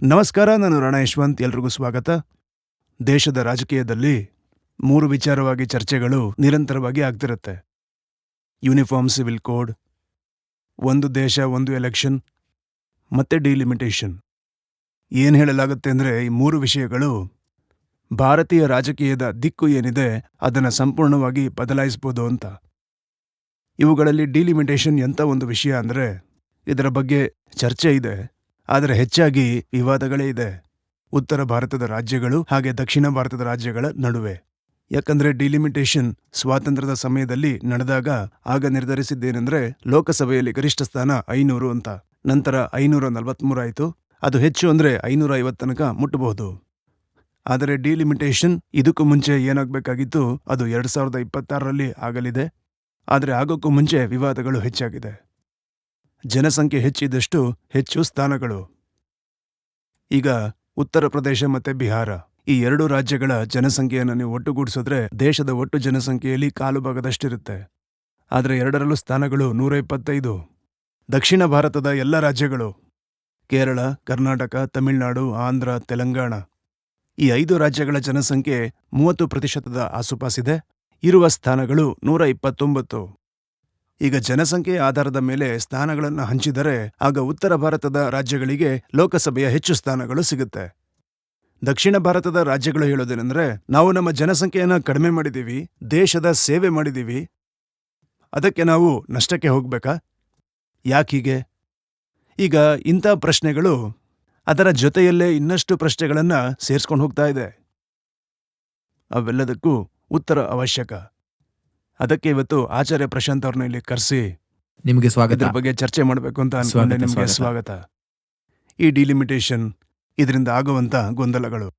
ನಮಸ್ಕಾರ, ನಾನು ರಣ ಯಶವಂತ್. ಎಲ್ರಿಗೂ ಸ್ವಾಗತ. ದೇಶದ ರಾಜಕೀಯದಲ್ಲಿ ಮೂರು ವಿಚಾರವಾಗಿ ಚರ್ಚೆಗಳು ನಿರಂತರವಾಗಿ ಆಗ್ತಿರುತ್ತೆ. ಯೂನಿಫಾರ್ಮ್, ಸಿವಿಲ್ ಕೋಡ್, ಒಂದು ದೇಶ, ಒಂದು ಎಲೆಕ್ಷನ್, ಮತ್ತೆ ಡಿಲಿಮಿಟೇಷನ್. ಏನು ಹೇಳಲಾಗುತ್ತೆ ಅಂದರೆ, ಈ ಮೂರು ವಿಷಯಗಳು ಭಾರತೀಯ ರಾಜಕೀಯದ ದಿಕ್ಕು ಏನಿದೆ, ಅದನ್ನು ಸಂಪೂರ್ಣವಾಗಿ ಬದಲಾಯಿಸ್ಬೋದು ಅಂತ. ಇವುಗಳಲ್ಲಿ ಡಿಲಿಮಿಟೇಷನ್ ಎಂಥ ಒಂದು ವಿಷಯ ಅಂದರೆ, ಇದರ ಬಗ್ಗೆ ಚರ್ಚೆ ಇದೆ. ಆದರೆ ಹೆಚ್ಚಾಗಿ ವಿವಾದಗಳೇ ಇದೆ. ಉತ್ತರ ಭಾರತದ ರಾಜ್ಯಗಳು ಹಾಗೆ ದಕ್ಷಿಣ ಭಾರತದ ರಾಜ್ಯಗಳ ನಡುವೆ. ಯಾಕಂದ್ರೆ ಡಿಲಿಮಿಟೇಷನ್ ಸ್ವಾತಂತ್ರ್ಯದ ಸಮಯದಲ್ಲಿ ನಡೆದಾಗ ಆಗ ನಿರ್ಧರಿಸಿದ್ದೇನೆಂದ್ರೆ ಲೋಕಸಭೆಯಲ್ಲಿ ಗರಿಷ್ಠ ಸ್ಥಾನ ಐನೂರು ಅಂತ. ನಂತರ ಐನೂರ ನಲವತ್ಮೂರು ಆಯಿತು. ಅದು ಹೆಚ್ಚು ಅಂದ್ರೆ ಐನೂರ ಐವತ್ತು ತನಕ ಮುಟ್ಟಬಹುದು. ಆದರೆ ಡಿಲಿಮಿಟೇಷನ್ ಇದಕ್ಕೂ ಮುಂಚೆ ಏನಾಗಬೇಕಾಗಿತ್ತು? ಅದು ಎರಡು ಸಾವಿರದ ಇಪ್ಪತ್ತಾರರಲ್ಲಿ ಆಗಲಿದೆ. ಆದರೆ ಆಗೋಕ್ಕೂ ಮುಂಚೆ ವಿವಾದಗಳು ಹೆಚ್ಚಾಗಿದೆ. ಜನಸಂಖ್ಯೆ ಹೆಚ್ಚಿದಷ್ಟು ಹೆಚ್ಚು ಸ್ಥಾನಗಳು. ಈಗ ಉತ್ತರ ಪ್ರದೇಶ ಮತ್ತೆ ಬಿಹಾರ. ಈ ಎರಡು ರಾಜ್ಯಗಳ ಜನಸಂಖ್ಯೆಯನ್ನು ನೀವು ಒಟ್ಟುಗೂಡಿಸಿದ್ರೆ ದೇಶದ ಒಟ್ಟು ಜನಸಂಖ್ಯೆಯಲ್ಲಿ ಕಾಲು ಭಾಗದಷ್ಟಿರುತ್ತೆ. ಆದರೆ ಎರಡರಲ್ಲೂ ಸ್ಥಾನಗಳು ನೂರ ಇಪ್ಪತ್ತೈದು. ದಕ್ಷಿಣ ಭಾರತದ ಎಲ್ಲ ರಾಜ್ಯಗಳು. ಕೇರಳ, ಕರ್ನಾಟಕ, ತಮಿಳುನಾಡು, ಆಂಧ್ರ, ತೆಲಂಗಾಣ. ಈ ಐದು ರಾಜ್ಯಗಳ ಜನಸಂಖ್ಯೆ ಮೂವತ್ತು ಪ್ರತಿಶತದ ಆಸುಪಾಸಿದೆ. ಇರುವ ಸ್ಥಾನಗಳು ನೂರ ಇಪ್ಪತ್ತೊಂಬತ್ತು. ಈಗ ಜನಸಂಖ್ಯೆಯ ಆಧಾರದ ಮೇಲೆ ಸ್ಥಾನಗಳನ್ನು ಹಂಚಿದರೆ ಆಗ ಉತ್ತರ ಭಾರತದ ರಾಜ್ಯಗಳಿಗೆ ಲೋಕಸಭೆಯ ಹೆಚ್ಚು ಸ್ಥಾನಗಳು ಸಿಗುತ್ತೆ. ದಕ್ಷಿಣ ಭಾರತದ ರಾಜ್ಯಗಳು ಹೇಳೋದೇನೆಂದರೆ, ನಾವು ನಮ್ಮ ಜನಸಂಖ್ಯೆಯನ್ನು ಕಡಿಮೆ ಮಾಡಿದೀವಿ ದೇಶದ ಸೇವೆ ಮಾಡಿದೀವಿ ಅದಕ್ಕೆ ನಾವು ನಷ್ಟಕ್ಕೆ ಹೋಗ್ಬೇಕಾ? ಯಾಕೀಗೆ ಈಗ ಇಂಥ ಪ್ರಶ್ನೆಗಳು ಅದರ ಜೊತೆಯಲ್ಲೇ ಇನ್ನಷ್ಟು ಪ್ರಶ್ನೆಗಳನ್ನು ಸೇರಿಸ್ಕೊಂಡು ಹೋಗ್ತಾ ಇದೆ. ಅವೆಲ್ಲದಕ್ಕೂ ಉತ್ತರ ಅವಶ್ಯಕ. ಅದಕ್ಕೆ ಇವತ್ತು ಆಚಾರ್ಯ ಪ್ರಶಾಂತ್ ಅವ್ರನ್ನ ಇಲ್ಲಿ ಕರೆಸಿ ನಿಮಗೆ ಸ್ವಾಗತ. ಇದ್ರ ಬಗ್ಗೆ ಚರ್ಚೆ ಮಾಡಬೇಕು ಅಂತ ಅನ್ಕೊಂಡೆ. ಸ್ವಾಗತ, ನಿಮಗೆ ಸ್ವಾಗತ. ಸ್ವಾಗತ. ಈ ಡಿಲಿಮಿಟೇಷನ್ ಇದರಿಂದ ಆಗುವಂತ ಗೊಂದಲಗಳು.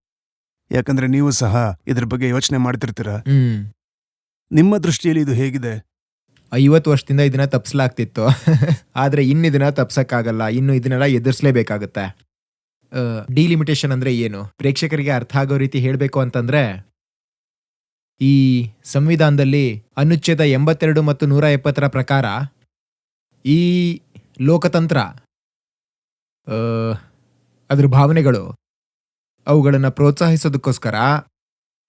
ಯಾಕಂದ್ರೆ ನೀವು ಸಹ ಇದ್ರ ಬಗ್ಗೆ ಯೋಚನೆ ಮಾಡ್ತಿರ್ತೀರ? ಹ್ಮ್. ನಿಮ್ಮ ದೃಷ್ಟಿಯಲ್ಲಿ ಇದು ಹೇಗಿದೆ? ಐವತ್ತು ವರ್ಷದಿಂದ ಇದನ್ನ ತಪ್ಸಲಾಗ್ತಿತ್ತು. ಆದ್ರೆ ಇನ್ನು ಇದನ್ನ ತಪ್ಸಕ್ಕಾಗಲ್ಲ. ಇನ್ನು ಇದನ್ನೆಲ್ಲ ಎದುರಿಸಲೇಬೇಕಾಗತ್ತೆ. ಡಿಲಿಮಿಟೇಷನ್ ಅಂದ್ರೆ ಏನು? ಪ್ರೇಕ್ಷಕರಿಗೆ ಅರ್ಥ ಆಗೋ ರೀತಿ ಹೇಳಬೇಕು ಅಂತಂದ್ರೆ ಈ ಸಂವಿಧಾನದಲ್ಲಿ ಅನುಚ್ಛೇದ ಎಂಬತ್ತೆರಡು ಮತ್ತು ನೂರ ಎಪ್ಪತ್ತರ ಪ್ರಕಾರ ಈ ಲೋಕತಂತ್ರ ಅದ್ರ ಭಾವನೆಗಳು ಅವುಗಳನ್ನು ಪ್ರೋತ್ಸಾಹಿಸೋದಕ್ಕೋಸ್ಕರ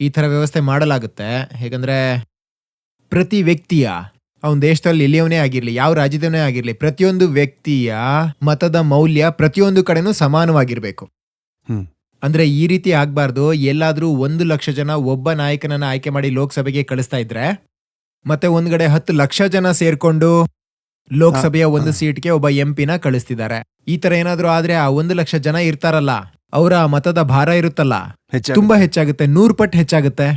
ಈ ಥರ ವ್ಯವಸ್ಥೆ ಮಾಡಲಾಗುತ್ತೆ ಹೇಗಂದರೆ ಪ್ರತಿ ವ್ಯಕ್ತಿಯ, ಅವನ ದೇಶದಲ್ಲಿ ಇಲ್ಲಿಯವನೇ ಆಗಿರಲಿ, ಯಾವ ರಾಜ್ಯದವನೇ ಆಗಿರಲಿ, ಪ್ರತಿಯೊಂದು ವ್ಯಕ್ತಿಯ ಮತದ ಮೌಲ್ಯ ಪ್ರತಿಯೊಂದು ಕಡೆನೂ ಸಮಾನವಾಗಿರಬೇಕು. ಅಂದ್ರೆ ಈ ರೀತಿ ಆಗ್ಬಾರ್ದು. ಎಲ್ಲಾದ್ರೂ ಒಂದು ಲಕ್ಷ ಜನ ಒಬ್ಬ ನಾಯಕನನ್ನ ಆಯ್ಕೆ ಮಾಡಿ ಲೋಕಸಭೆಗೆ ಕಳಿಸ್ತಾ ಇದ್ರೆ ಮತ್ತೆ ಒಂದ್ಗಡೆ ಹತ್ತು ಲಕ್ಷ ಜನ ಸೇರ್ಕೊಂಡು ಲೋಕಸಭೆಯ ಒಂದು. ಸೀಟ್ಗೆ ಒಬ್ಬ ಎಂಪಿನ ಕಳಿಸ್ತಿದ್ದಾರೆ. ಈ ತರ ಏನಾದ್ರೂ ಆದ್ರೆ ಆ ಒಂದು ಲಕ್ಷ ಜನ ಇರ್ತಾರಲ್ಲ ಅವರ ಮತದ ಭಾರ ಇರುತ್ತಲ್ಲ ತುಂಬಾ ಹೆಚ್ಚಾಗುತ್ತೆ. ನೂರು ಪಟ್ಟು ಹೆಚ್ಚಾಗುತ್ತೆ.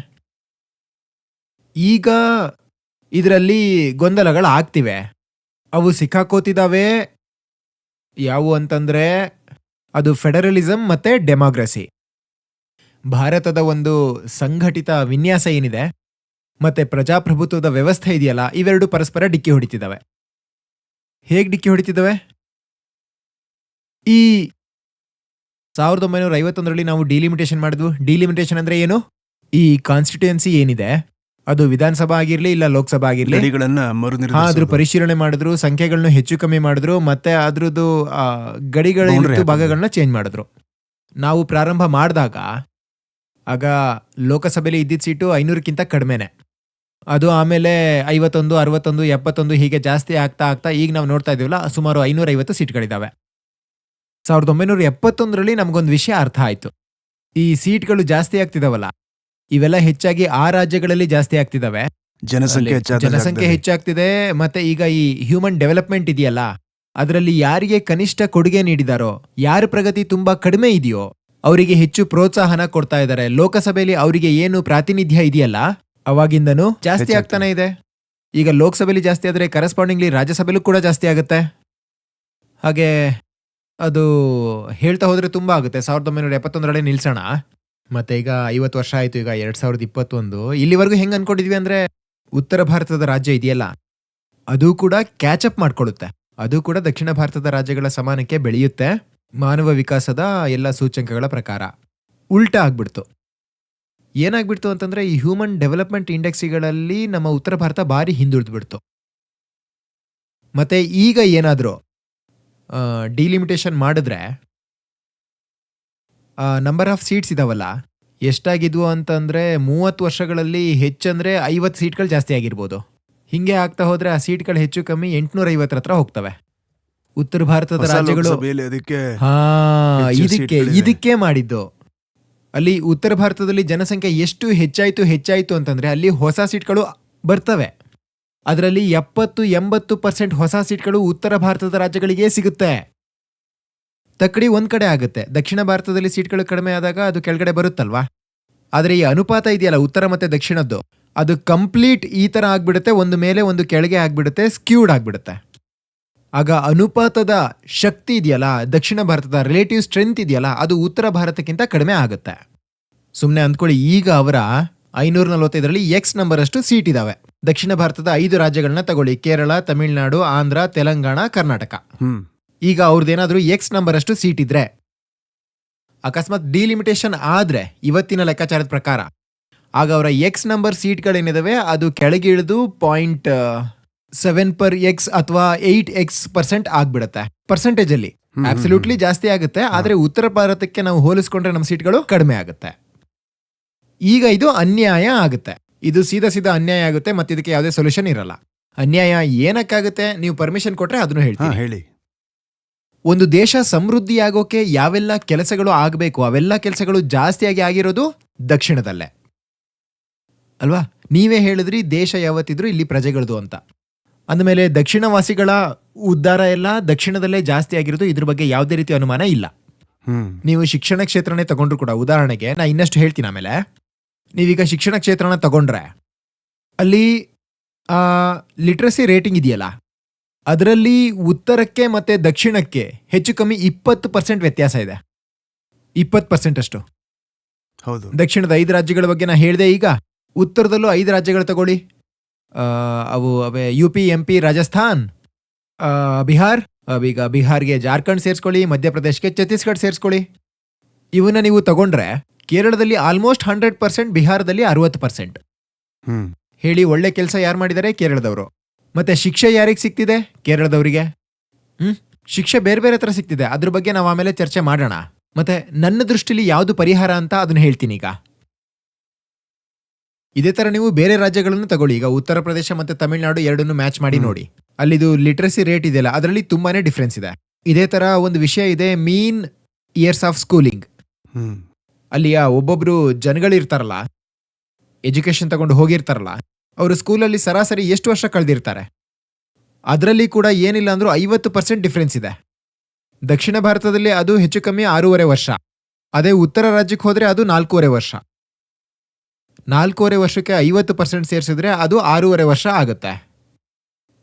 ಈಗ ಇದರಲ್ಲಿ ಗೊಂದಲಗಳು ಆಗ್ತಿವೆ ಅವು ಸಿಕ್ಕಾಕೋತಿದಾವೆ. ಯಾವುವು ಅಂತಂದ್ರೆ ಅದು ಫೆಡರಲಿಸಂ ಮತ್ತು ಡೆಮಾಕ್ರಸಿ ಭಾರತದ ಒಂದು ಸಂಘಟಿತ ವಿನ್ಯಾಸ ಏನಿದೆ, ಮತ್ತು ಪ್ರಜಾಪ್ರಭುತ್ವದ ವ್ಯವಸ್ಥೆ ಇದೆಯಲ್ಲ, ಇವೆರಡು ಪರಸ್ಪರ ಡಿಕ್ಕಿ ಹೊಡಿತಿದ್ದಾವೆ. ಹೇಗೆ ಡಿಕ್ಕಿ ಹೊಡಿತಿದ್ದಾವೆ? ಈ ಸಾವಿರದ ಒಂಬೈನೂರ ಐವತ್ತೊಂದರಲ್ಲಿ ನಾವು ಡಿಲಿಮಿಟೇಷನ್ ಮಾಡಿದ್ವು. ಡಿಲಿಮಿಟೇಷನ್ ಅಂದರೆ ಏನು? ಈ ಕಾನ್ಸ್ಟಿಟ್ಯೂಯನ್ಸಿ ಏನಿದೆ ಅದು ವಿಧಾನಸಭಾ ಆಗಿರ್ಲಿ ಇಲ್ಲ ಲೋಕಸಭಾ ಆಗಿರ್ಲಿ. ಆದ್ರೂ ಅದ್ರ ಪರಿಶೀಲನೆ ಮಾಡಿದ್ರು ಸಂಖ್ಯೆಗಳನ್ನ ಹೆಚ್ಚು ಕಮ್ಮಿ ಮಾಡಿದ್ರು ಮತ್ತೆ ಅದ್ರದ್ದು ಗಡಿಗಳ. ಭಾಗಗಳನ್ನ ಚೇಂಜ್ ಮಾಡಿದ್ರು. ನಾವು ಪ್ರಾರಂಭ ಮಾಡಿದಾಗ ಆಗ ಲೋಕಸಭೆಯಲ್ಲಿ ಇದ್ದಿದ್ದ ಸೀಟು ಐನೂರಕ್ಕಿಂತ ಕಡಿಮೆನೆ. ಅದು ಆಮೇಲೆ ಐವತ್ತೊಂದು ಅರವತ್ತೊಂದು ಎಪ್ಪತ್ತೊಂದು ಹೀಗೆ ಜಾಸ್ತಿ ಆಗ್ತಾ ಆಗ್ತಾ ಈಗ ನಾವು ನೋಡ್ತಾ ಇದೀವಲ್ಲ ಸುಮಾರು ಐನೂರ ಐವತ್ತು ಸೀಟ್ಗಳಿದಾವೆ. ಸಾವಿರದ ಒಂಬೈನೂರ ಎಪ್ಪತ್ತೊಂದರಲ್ಲಿ ನಮಗೊಂದು ವಿಷಯ ಅರ್ಥ ಆಯ್ತು. ಈ ಸೀಟ್ಗಳು ಜಾಸ್ತಿ ಆಗ್ತಿದಾವಲ್ಲ ಇವೆಲ್ಲ ಹೆಚ್ಚಾಗಿ ಆ ರಾಜ್ಯಗಳಲ್ಲಿ ಜಾಸ್ತಿ ಆಗ್ತಿದಾವೆ. ಜನಸಂಖ್ಯೆ ಜನಸಂಖ್ಯೆ ಹೆಚ್ಚಾಗ್ತಿದೆ ಮತ್ತೆ ಈಗ ಈ ಹ್ಯೂಮನ್ ಡೆವಲಪ್ಮೆಂಟ್ ಇದೆಯಲ್ಲ ಅದರಲ್ಲಿ ಯಾರಿಗೆ ಕನಿಷ್ಠ ಕೊಡುಗೆ ನೀಡಿದಾರೋ ಯಾರ ಪ್ರಗತಿ ತುಂಬಾ ಕಡಿಮೆ ಇದೆಯೋ ಅವರಿಗೆ ಹೆಚ್ಚು ಪ್ರೋತ್ಸಾಹನ ಕೊಡ್ತಾ ಇದ್ದಾರೆ. ಲೋಕಸಭೆಯಲ್ಲಿ ಅವರಿಗೆ ಏನು ಪ್ರಾತಿನಿಧ್ಯ ಇದೆಯಲ್ಲ ಅವಾಗಿಂದನೂ ಜಾಸ್ತಿ. ಆಗ್ತಾನೆ ಇದೆ. ಈಗ ಲೋಕಸಭೆಯಲ್ಲಿ ಜಾಸ್ತಿ ಆದ್ರೆ ಕರೆಸ್ಪಾಂಡಿಂಗ್ಲಿ ರಾಜ್ಯಸಭೆಯಲ್ಲೂ ಕೂಡ ಜಾಸ್ತಿ ಆಗುತ್ತೆ. ಹಾಗೆ ಅದು ಹೇಳ್ತಾ ಹೋದ್ರೆ ತುಂಬಾ ಆಗುತ್ತೆ. ಸಾವಿರದ ಒಂಬೈನೂರ ಎಪ್ಪತ್ತೊಂದರಲ್ಲಿ ನಿಲ್ಸೋಣ. ಮತ್ತೆ ಈಗ ಐವತ್ತು ವರ್ಷ ಆಯ್ತು, ಈಗ ಎರಡ್ ಸಾವಿರದ ಇಪ್ಪತ್ತೊಂದು. ಇಲ್ಲಿವರೆಗೂ ಹೆಂಗ್ ಅನ್ಕೊಂಡಿದ್ವಿ ಅಂದ್ರೆ, ಉತ್ತರ ಭಾರತದ ರಾಜ್ಯ ಇದೆಯಲ್ಲ, ಅದು ಕೂಡ ಕ್ಯಾಚ್ ಅಪ್ ಮಾಡ್ಕೊಳ್ಳುತ್ತೆ ಅದು ಕೂಡ ದಕ್ಷಿಣ ಭಾರತದ ರಾಜ್ಯಗಳ ಸಮಾನಕ್ಕೆ ಬೆಳೆಯುತ್ತೆ, ಮಾನವ ವಿಕಾಸದ ಎಲ್ಲ ಸೂಚಂಕಗಳ ಪ್ರಕಾರ. ಉಲ್ಟಾ ಆಗ್ಬಿಡ್ತು. ಏನಾಗ್ಬಿಡ್ತು ಅಂತಂದ್ರೆ, ಈ ಹ್ಯೂಮನ್ ಡೆವಲಪ್ಮೆಂಟ್ ಇಂಡೆಕ್ಸ್ಗಳಲ್ಲಿ ನಮ್ಮ ಉತ್ತರ ಭಾರತ ಭಾರಿ ಹಿಂದುಳಿದ್ಬಿಡ್ತು. ಮತ್ತೆ ಈಗ ಏನಾದರೂ ಡಿಲಿಮಿಟೇಷನ್ ಮಾಡಿದ್ರೆ ನಂಬರ್ ಆಫ್ ಸೀಟ್ಸ್ ಇದಾವಲ್ಲ ಎಷ್ಟಾಗಿದ್ವು ಅಂತಂದ್ರೆ ಮೂವತ್ತು ವರ್ಷಗಳಲ್ಲಿ ಹೆಚ್ಚಂದ್ರೆ ಐವತ್ತು ಸೀಟ್ಗಳು ಜಾಸ್ತಿ ಆಗಿರ್ಬೋದು. ಹಿಂಗೆ ಆಗ್ತಾ ಹೋದ್ರೆ ಆ ಸೀಟ್ಗಳು ಹೆಚ್ಚು ಕಮ್ಮಿ ಎಂಟುನೂರ ಐವತ್ತರ ಹತ್ರ ಹೋಗ್ತವೆ. ಉತ್ತರ ಭಾರತದ ರಾಜ್ಯಗಳು ಹಾ ಇದಕ್ಕೆ ಇದಕ್ಕೆ ಮಾಡಿದ್ದು. ಅಲ್ಲಿ ಉತ್ತರ ಭಾರತದಲ್ಲಿ ಜನಸಂಖ್ಯೆ ಎಷ್ಟು ಹೆಚ್ಚಾಯ್ತು ಹೆಚ್ಚಾಯ್ತು ಅಂತಂದ್ರೆ ಅಲ್ಲಿ ಹೊಸ ಸೀಟ್ಗಳು ಬರ್ತವೆ. ಅದರಲ್ಲಿ ಎಪ್ಪತ್ತು ಎಂಬತ್ತು ಪರ್ಸೆಂಟ್ ಹೊಸ ಸೀಟ್ಗಳು ಉತ್ತರ ಭಾರತದ ರಾಜ್ಯಗಳಿಗೆ ಸಿಗುತ್ತೆ. ತಕ್ಕಡಿ ಒಂದ್ ಕಡೆ ಆಗುತ್ತೆ. ದಕ್ಷಿಣ ಭಾರತದಲ್ಲಿ ಸೀಟ್ಗಳು ಕಡಿಮೆ ಆದಾಗ ಅದು ಕೆಳಗಡೆ ಬರುತ್ತಲ್ವಾ? ಆದರೆ ಈ ಅನುಪಾತ ಇದೆಯಲ್ಲ, ಉತ್ತರ ಮತ್ತೆ ದಕ್ಷಿಣದ್ದು, ಅದು ಕಂಪ್ಲೀಟ್ ಈ ತರ ಆಗ್ಬಿಡುತ್ತೆ, ಒಂದು ಮೇಲೆ ಒಂದು ಕೆಳಗೆ ಆಗ್ಬಿಡುತ್ತೆ, ಸ್ಕ್ಯೂಡ್ ಆಗ್ಬಿಡುತ್ತೆ. ಆಗ ಅನುಪಾತದ ಶಕ್ತಿ ಇದೆಯಲ್ಲ, ದಕ್ಷಿಣ ಭಾರತದ ರಿಲೇಟಿವ್ ಸ್ಟ್ರೆಂತ್ ಇದೆಯಲ್ಲ, ಅದು ಉತ್ತರ ಭಾರತಕ್ಕಿಂತ ಕಡಿಮೆ ಆಗುತ್ತೆ. ಸುಮ್ಮನೆ ಅಂದ್ಕೊಳ್ಳಿ, ಈಗ ಅವರ ಐನೂರ ನಲವತ್ತೈದರಲ್ಲಿ ಎಕ್ಸ್ ನಂಬರ್ ಅಷ್ಟು ಸೀಟ್ ಇದಾವೆ. ದಕ್ಷಿಣ ಭಾರತದ ಐದು ರಾಜ್ಯಗಳನ್ನ ತಗೊಳ್ಳಿ, ಕೇರಳ, ತಮಿಳುನಾಡು, ಆಂಧ್ರ, ತೆಲಂಗಾಣ, ಕರ್ನಾಟಕ. ಈಗ ಅವ್ರದ್ದೇನಾದರೂ ಎಕ್ಸ್ ನಂಬರ್ ಅಷ್ಟು ಸೀಟ್ ಇದ್ರೆ ಅಕಸ್ಮಾತ್ ಡಿಲಿಮಿಟೇಷನ್ ಆದರೆ ಇವತ್ತಿನ ಲೆಕ್ಕಾಚಾರದ ಪ್ರಕಾರ ಆಗ ಅವರ ಎಕ್ಸ್ ನಂಬರ್ ಸೀಟ್ಗಳೇನಿದಾವೆ ಅದು ಕೆಳಗಿಳಿದು ಪಾಯಿಂಟ್ ಸೆವೆನ್ ಪರ್ ಎಕ್ಸ್ ಅಥವಾ ಏಯ್ಟ್ ಎಕ್ಸ್ ಪರ್ಸೆಂಟ್ ಆಗ್ಬಿಡುತ್ತೆ. ಪರ್ಸೆಂಟೇಜ್ ಅಲ್ಲಿ. ಹ್ಮ್, ಹ್ಮ್, ಅಬ್ಸಲ್ಯೂಟ್ಲಿ ಜಾಸ್ತಿ ಆಗುತ್ತೆ ಆದರೆ ಉತ್ತರ ಭಾರತಕ್ಕೆ ನಾವು ಹೋಲಿಸ್ಕೊಂಡ್ರೆ ನಮ್ಮ ಸೀಟ್ಗಳು ಕಡಿಮೆ ಆಗುತ್ತೆ. ಈಗ ಇದು ಅನ್ಯಾಯ ಆಗುತ್ತೆ. ಇದು ಸೀದಾ ಸೀದಾ ಅನ್ಯಾಯ ಆಗುತ್ತೆ ಮತ್ತೆ ಇದಕ್ಕೆ ಯಾವುದೇ ಸೊಲ್ಯೂಷನ್ ಇರಲ್ಲ. ಅನ್ಯಾಯ ಏನಕ್ಕಾಗುತ್ತೆ? ನೀವು ಪರ್ಮಿಷನ್ ಕೊಟ್ರೆ ಅದನ್ನು ಹೇಳ್ತೀನಿ ಹೇಳಿ. ಒಂದು ದೇಶ ಸಮೃದ್ಧಿಯಾಗೋಕೆ ಯಾವೆಲ್ಲ ಕೆಲಸಗಳು ಆಗಬೇಕು ಅವೆಲ್ಲ ಕೆಲಸಗಳು ಜಾಸ್ತಿಯಾಗಿ ಆಗಿರೋದು ದಕ್ಷಿಣದಲ್ಲೇ. ಅಲ್ವಾ? ನೀವೇ ಹೇಳಿದ್ರಿ ದೇಶ ಯಾವತ್ತಿದ್ರು ಇಲ್ಲಿ ಪ್ರಜೆಗಳದು ಅಂತ. ಅಂದಮೇಲೆ ದಕ್ಷಿಣವಾಸಿಗಳ ಉದ್ಧಾರ ಎಲ್ಲ ದಕ್ಷಿಣದಲ್ಲೇ ಜಾಸ್ತಿ ಆಗಿರೋದು ಇದ್ರ ಬಗ್ಗೆ ಯಾವುದೇ ರೀತಿ ಅನುಮಾನ ಇಲ್ಲ. ನೀವು ಶಿಕ್ಷಣ ಕ್ಷೇತ್ರನೇ ತಗೊಂಡ್ರು ಕೂಡ ಉದಾಹರಣೆಗೆ ನಾ ಇನ್ನಷ್ಟು ಹೇಳ್ತೀನಿ ಆಮೇಲೆ. ನೀವೀಗ ಶಿಕ್ಷಣ ಕ್ಷೇತ್ರನ ತಗೊಂಡ್ರೆ ಅಲ್ಲಿ ಲಿಟ್ರಸಿ ರೇಟಿಂಗ್ ಇದೆಯಲ್ಲ? ಅದರಲ್ಲಿ ಉತ್ತರಕ್ಕೆ ಮತ್ತೆ ದಕ್ಷಿಣಕ್ಕೆ ಹೆಚ್ಚು ಕಮ್ಮಿ ಇಪ್ಪತ್ತು ಪರ್ಸೆಂಟ್ ವ್ಯತ್ಯಾಸ ಇದೆ. ಇಪ್ಪತ್ತು ಪರ್ಸೆಂಟ್ ಅಷ್ಟು. ಹೌದು. ದಕ್ಷಿಣದ ಐದು ರಾಜ್ಯಗಳ ಬಗ್ಗೆ ನಾ ಹೇಳಿದೆ ಈಗ. ಉತ್ತರದಲ್ಲೂ ಐದು ರಾಜ್ಯಗಳು ತಗೊಳ್ಳಿ. ಅವು ಅವೇ U P M P Rajasthan Bihar ಈಗ ಬಿಹಾರ್ಗೆ ಜಾರ್ಖಂಡ್ ಸೇರಿಸ್ಕೊಳ್ಳಿ ಮಧ್ಯಪ್ರದೇಶಕ್ಕೆ ಛತ್ತೀಸ್ಗಢ ಸೇರಿಸ್ಕೊಳ್ಳಿ. ಇವನ್ನ ನೀವು ತಗೊಂಡ್ರೆ ಕೇರಳದಲ್ಲಿ ಆಲ್ಮೋಸ್ಟ್ ಹಂಡ್ರೆಡ್ ಪರ್ಸೆಂಟ್ ಬಿಹಾರದಲ್ಲಿ ಅರವತ್ತು ಪರ್ಸೆಂಟ್ ಹೇಳಿ ಒಳ್ಳೆ ಕೆಲಸ ಯಾರು ಮಾಡಿದ್ದಾರೆ ಕೇರಳದವರು. ಮತ್ತೆ ಶಿಕ್ಷೆ ಯಾರಿಗೆ ಸಿಗ್ತಿದೆ ಕೇರಳದವರಿಗೆ. ಹ್ಮ್? ಶಿಕ್ಷೆ ಬೇರೆ ಬೇರೆ ತರ ಸಿಗ್ತಿದೆ ಅದ್ರ ಬಗ್ಗೆ ನಾವು ಆಮೇಲೆ ಚರ್ಚೆ ಮಾಡೋಣ. ಮತ್ತೆ ನನ್ನ ದೃಷ್ಟಿಲಿ ಯಾವುದು ಪರಿಹಾರ ಅಂತ ಅದನ್ನ ಹೇಳ್ತೀನಿ ಈಗ. ಇದೇ ತರ ನೀವು ಬೇರೆ ರಾಜ್ಯಗಳನ್ನು ತಗೊಳ್ಳಿ. ಈಗ ಉತ್ತರ ಪ್ರದೇಶ ಮತ್ತೆ ತಮಿಳುನಾಡು ಎರಡನ್ನು ಮ್ಯಾಚ್ ಮಾಡಿ. ನೋಡಿ. ಅಲ್ಲಿದು ಲಿಟ್ರಸಿ ರೇಟ್ ಇದೆಯಲ್ಲ ಅದರಲ್ಲಿ ತುಂಬಾನೇ ಡಿಫ್ರೆನ್ಸ್ ಇದೆ. ಇದೇ ತರ ಒಂದು ವಿಷಯ ಇದೆ ಮೀನ್ ಇಯರ್ಸ್ ಆಫ್ ಸ್ಕೂಲಿಂಗ್ ಅಲ್ಲಿಯ ಒಬ್ಬೊಬ್ರು ಜನಗಳಿರ್ತಾರಲ್ಲ ಎಜುಕೇಶನ್ ತಗೊಂಡು ಹೋಗಿರ್ತಾರಲ್ಲ ಅವರು ಸ್ಕೂಲಲ್ಲಿ ಸರಾಸರಿ ಎಷ್ಟು ವರ್ಷ ಕಳೆದಿರ್ತಾರೆ? ಅದರಲ್ಲಿ ಕೂಡ ಏನಿಲ್ಲ ಅಂದರೂ ಐವತ್ತು ಪರ್ಸೆಂಟ್ ಡಿಫ್ರೆನ್ಸ್ ಇದೆ. ದಕ್ಷಿಣ ಭಾರತದಲ್ಲಿ ಅದು ಹೆಚ್ಚು ಕಮ್ಮಿ ಆರೂವರೆ ವರ್ಷ. ಅದೇ ಉತ್ತರ ರಾಜ್ಯಕ್ಕೆ ಹೋದರೆ ಅದು ನಾಲ್ಕೂವರೆ ವರ್ಷ. ನಾಲ್ಕೂವರೆ ವರ್ಷಕ್ಕೆ ಐವತ್ತು ಪರ್ಸೆಂಟ್ ಸೇರಿಸಿದ್ರೆ ಅದು ಆರೂವರೆ ವರ್ಷ ಆಗುತ್ತೆ.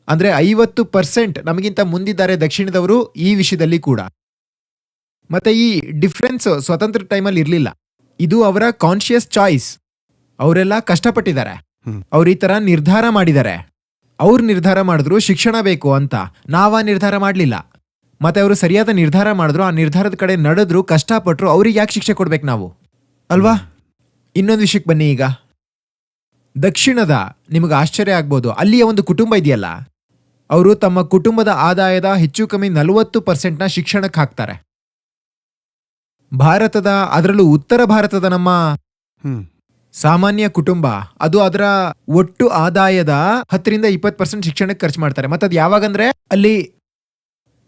ಅಂದರೆ ಐವತ್ತು ಪರ್ಸೆಂಟ್ ನಮಗಿಂತ ಮುಂದಿದ್ದಾರೆ ದಕ್ಷಿಣದವರು ಈ ವಿಷಯದಲ್ಲಿ ಕೂಡ. ಮತ್ತೆ ಈ ಡಿಫ್ರೆನ್ಸ್ ಸ್ವತಂತ್ರ ಟೈಮಲ್ಲಿ ಇರಲಿಲ್ಲ. ಇದು ಅವರ ಕಾನ್ಷಿಯಸ್ ಚಾಯ್ಸ್ ಅವರೆಲ್ಲ ಕಷ್ಟಪಟ್ಟಿದ್ದಾರೆ. ಅವ್ರು ಈ ತರ ನಿರ್ಧಾರ ಮಾಡಿದ್ದಾರೆ ಅವ್ರು ನಿರ್ಧಾರ ಮಾಡಿದ್ರು ಶಿಕ್ಷಣ ಬೇಕು ಅಂತ. ನಾವ ನಿರ್ಧಾರ ಮಾಡಲಿಲ್ಲ. ಮತ್ತೆ ಅವರು ಸರಿಯಾದ ನಿರ್ಧಾರ ಮಾಡಿದ್ರು, ಆ ನಿರ್ಧಾರದ ಕಡೆ ನಡೆದ್ರು ಕಷ್ಟಪಟ್ಟರು ಅವ್ರಿಗೆ ಯಾಕೆ ಶಿಕ್ಷೆ ಕೊಡ್ಬೇಕು ನಾವು? ಅಲ್ವಾ? ಇನ್ನೊಂದು ವಿಷಯಕ್ಕೆ ಬನ್ನಿ ಈಗ. ದಕ್ಷಿಣದ ನಿಮಗೆ ಆಶ್ಚರ್ಯ ಆಗ್ಬೋದು. ಅಲ್ಲಿಯ ಒಂದು ಕುಟುಂಬ ಇದೆಯಲ್ಲ? ಅವರು ತಮ್ಮ ಕುಟುಂಬದ ಆದಾಯದ ಹೆಚ್ಚು ಕಮ್ಮಿ ನಲವತ್ತು ಪರ್ಸೆಂಟ್ನ ಶಿಕ್ಷಣಕ್ಕೆ ಹಾಕ್ತಾರೆ. ಭಾರತದ, ಅದರಲ್ಲೂ ಉತ್ತರ ಭಾರತದ ನಮ್ಮ ಸಾಮಾನ್ಯ ಕುಟುಂಬ, ಅದು ಅದರ ಒಟ್ಟು ಆದಾಯದ ಹತ್ತರಿಂದ ಇಪ್ಪತ್ತು ಪರ್ಸೆಂಟ್ ಶಿಕ್ಷಣಕ್ಕೆ ಖರ್ಚು ಮಾಡ್ತಾರೆ. ಮತ್ತೆ ಅದು ಯಾವಾಗಂದ್ರೆ ಅಲ್ಲಿ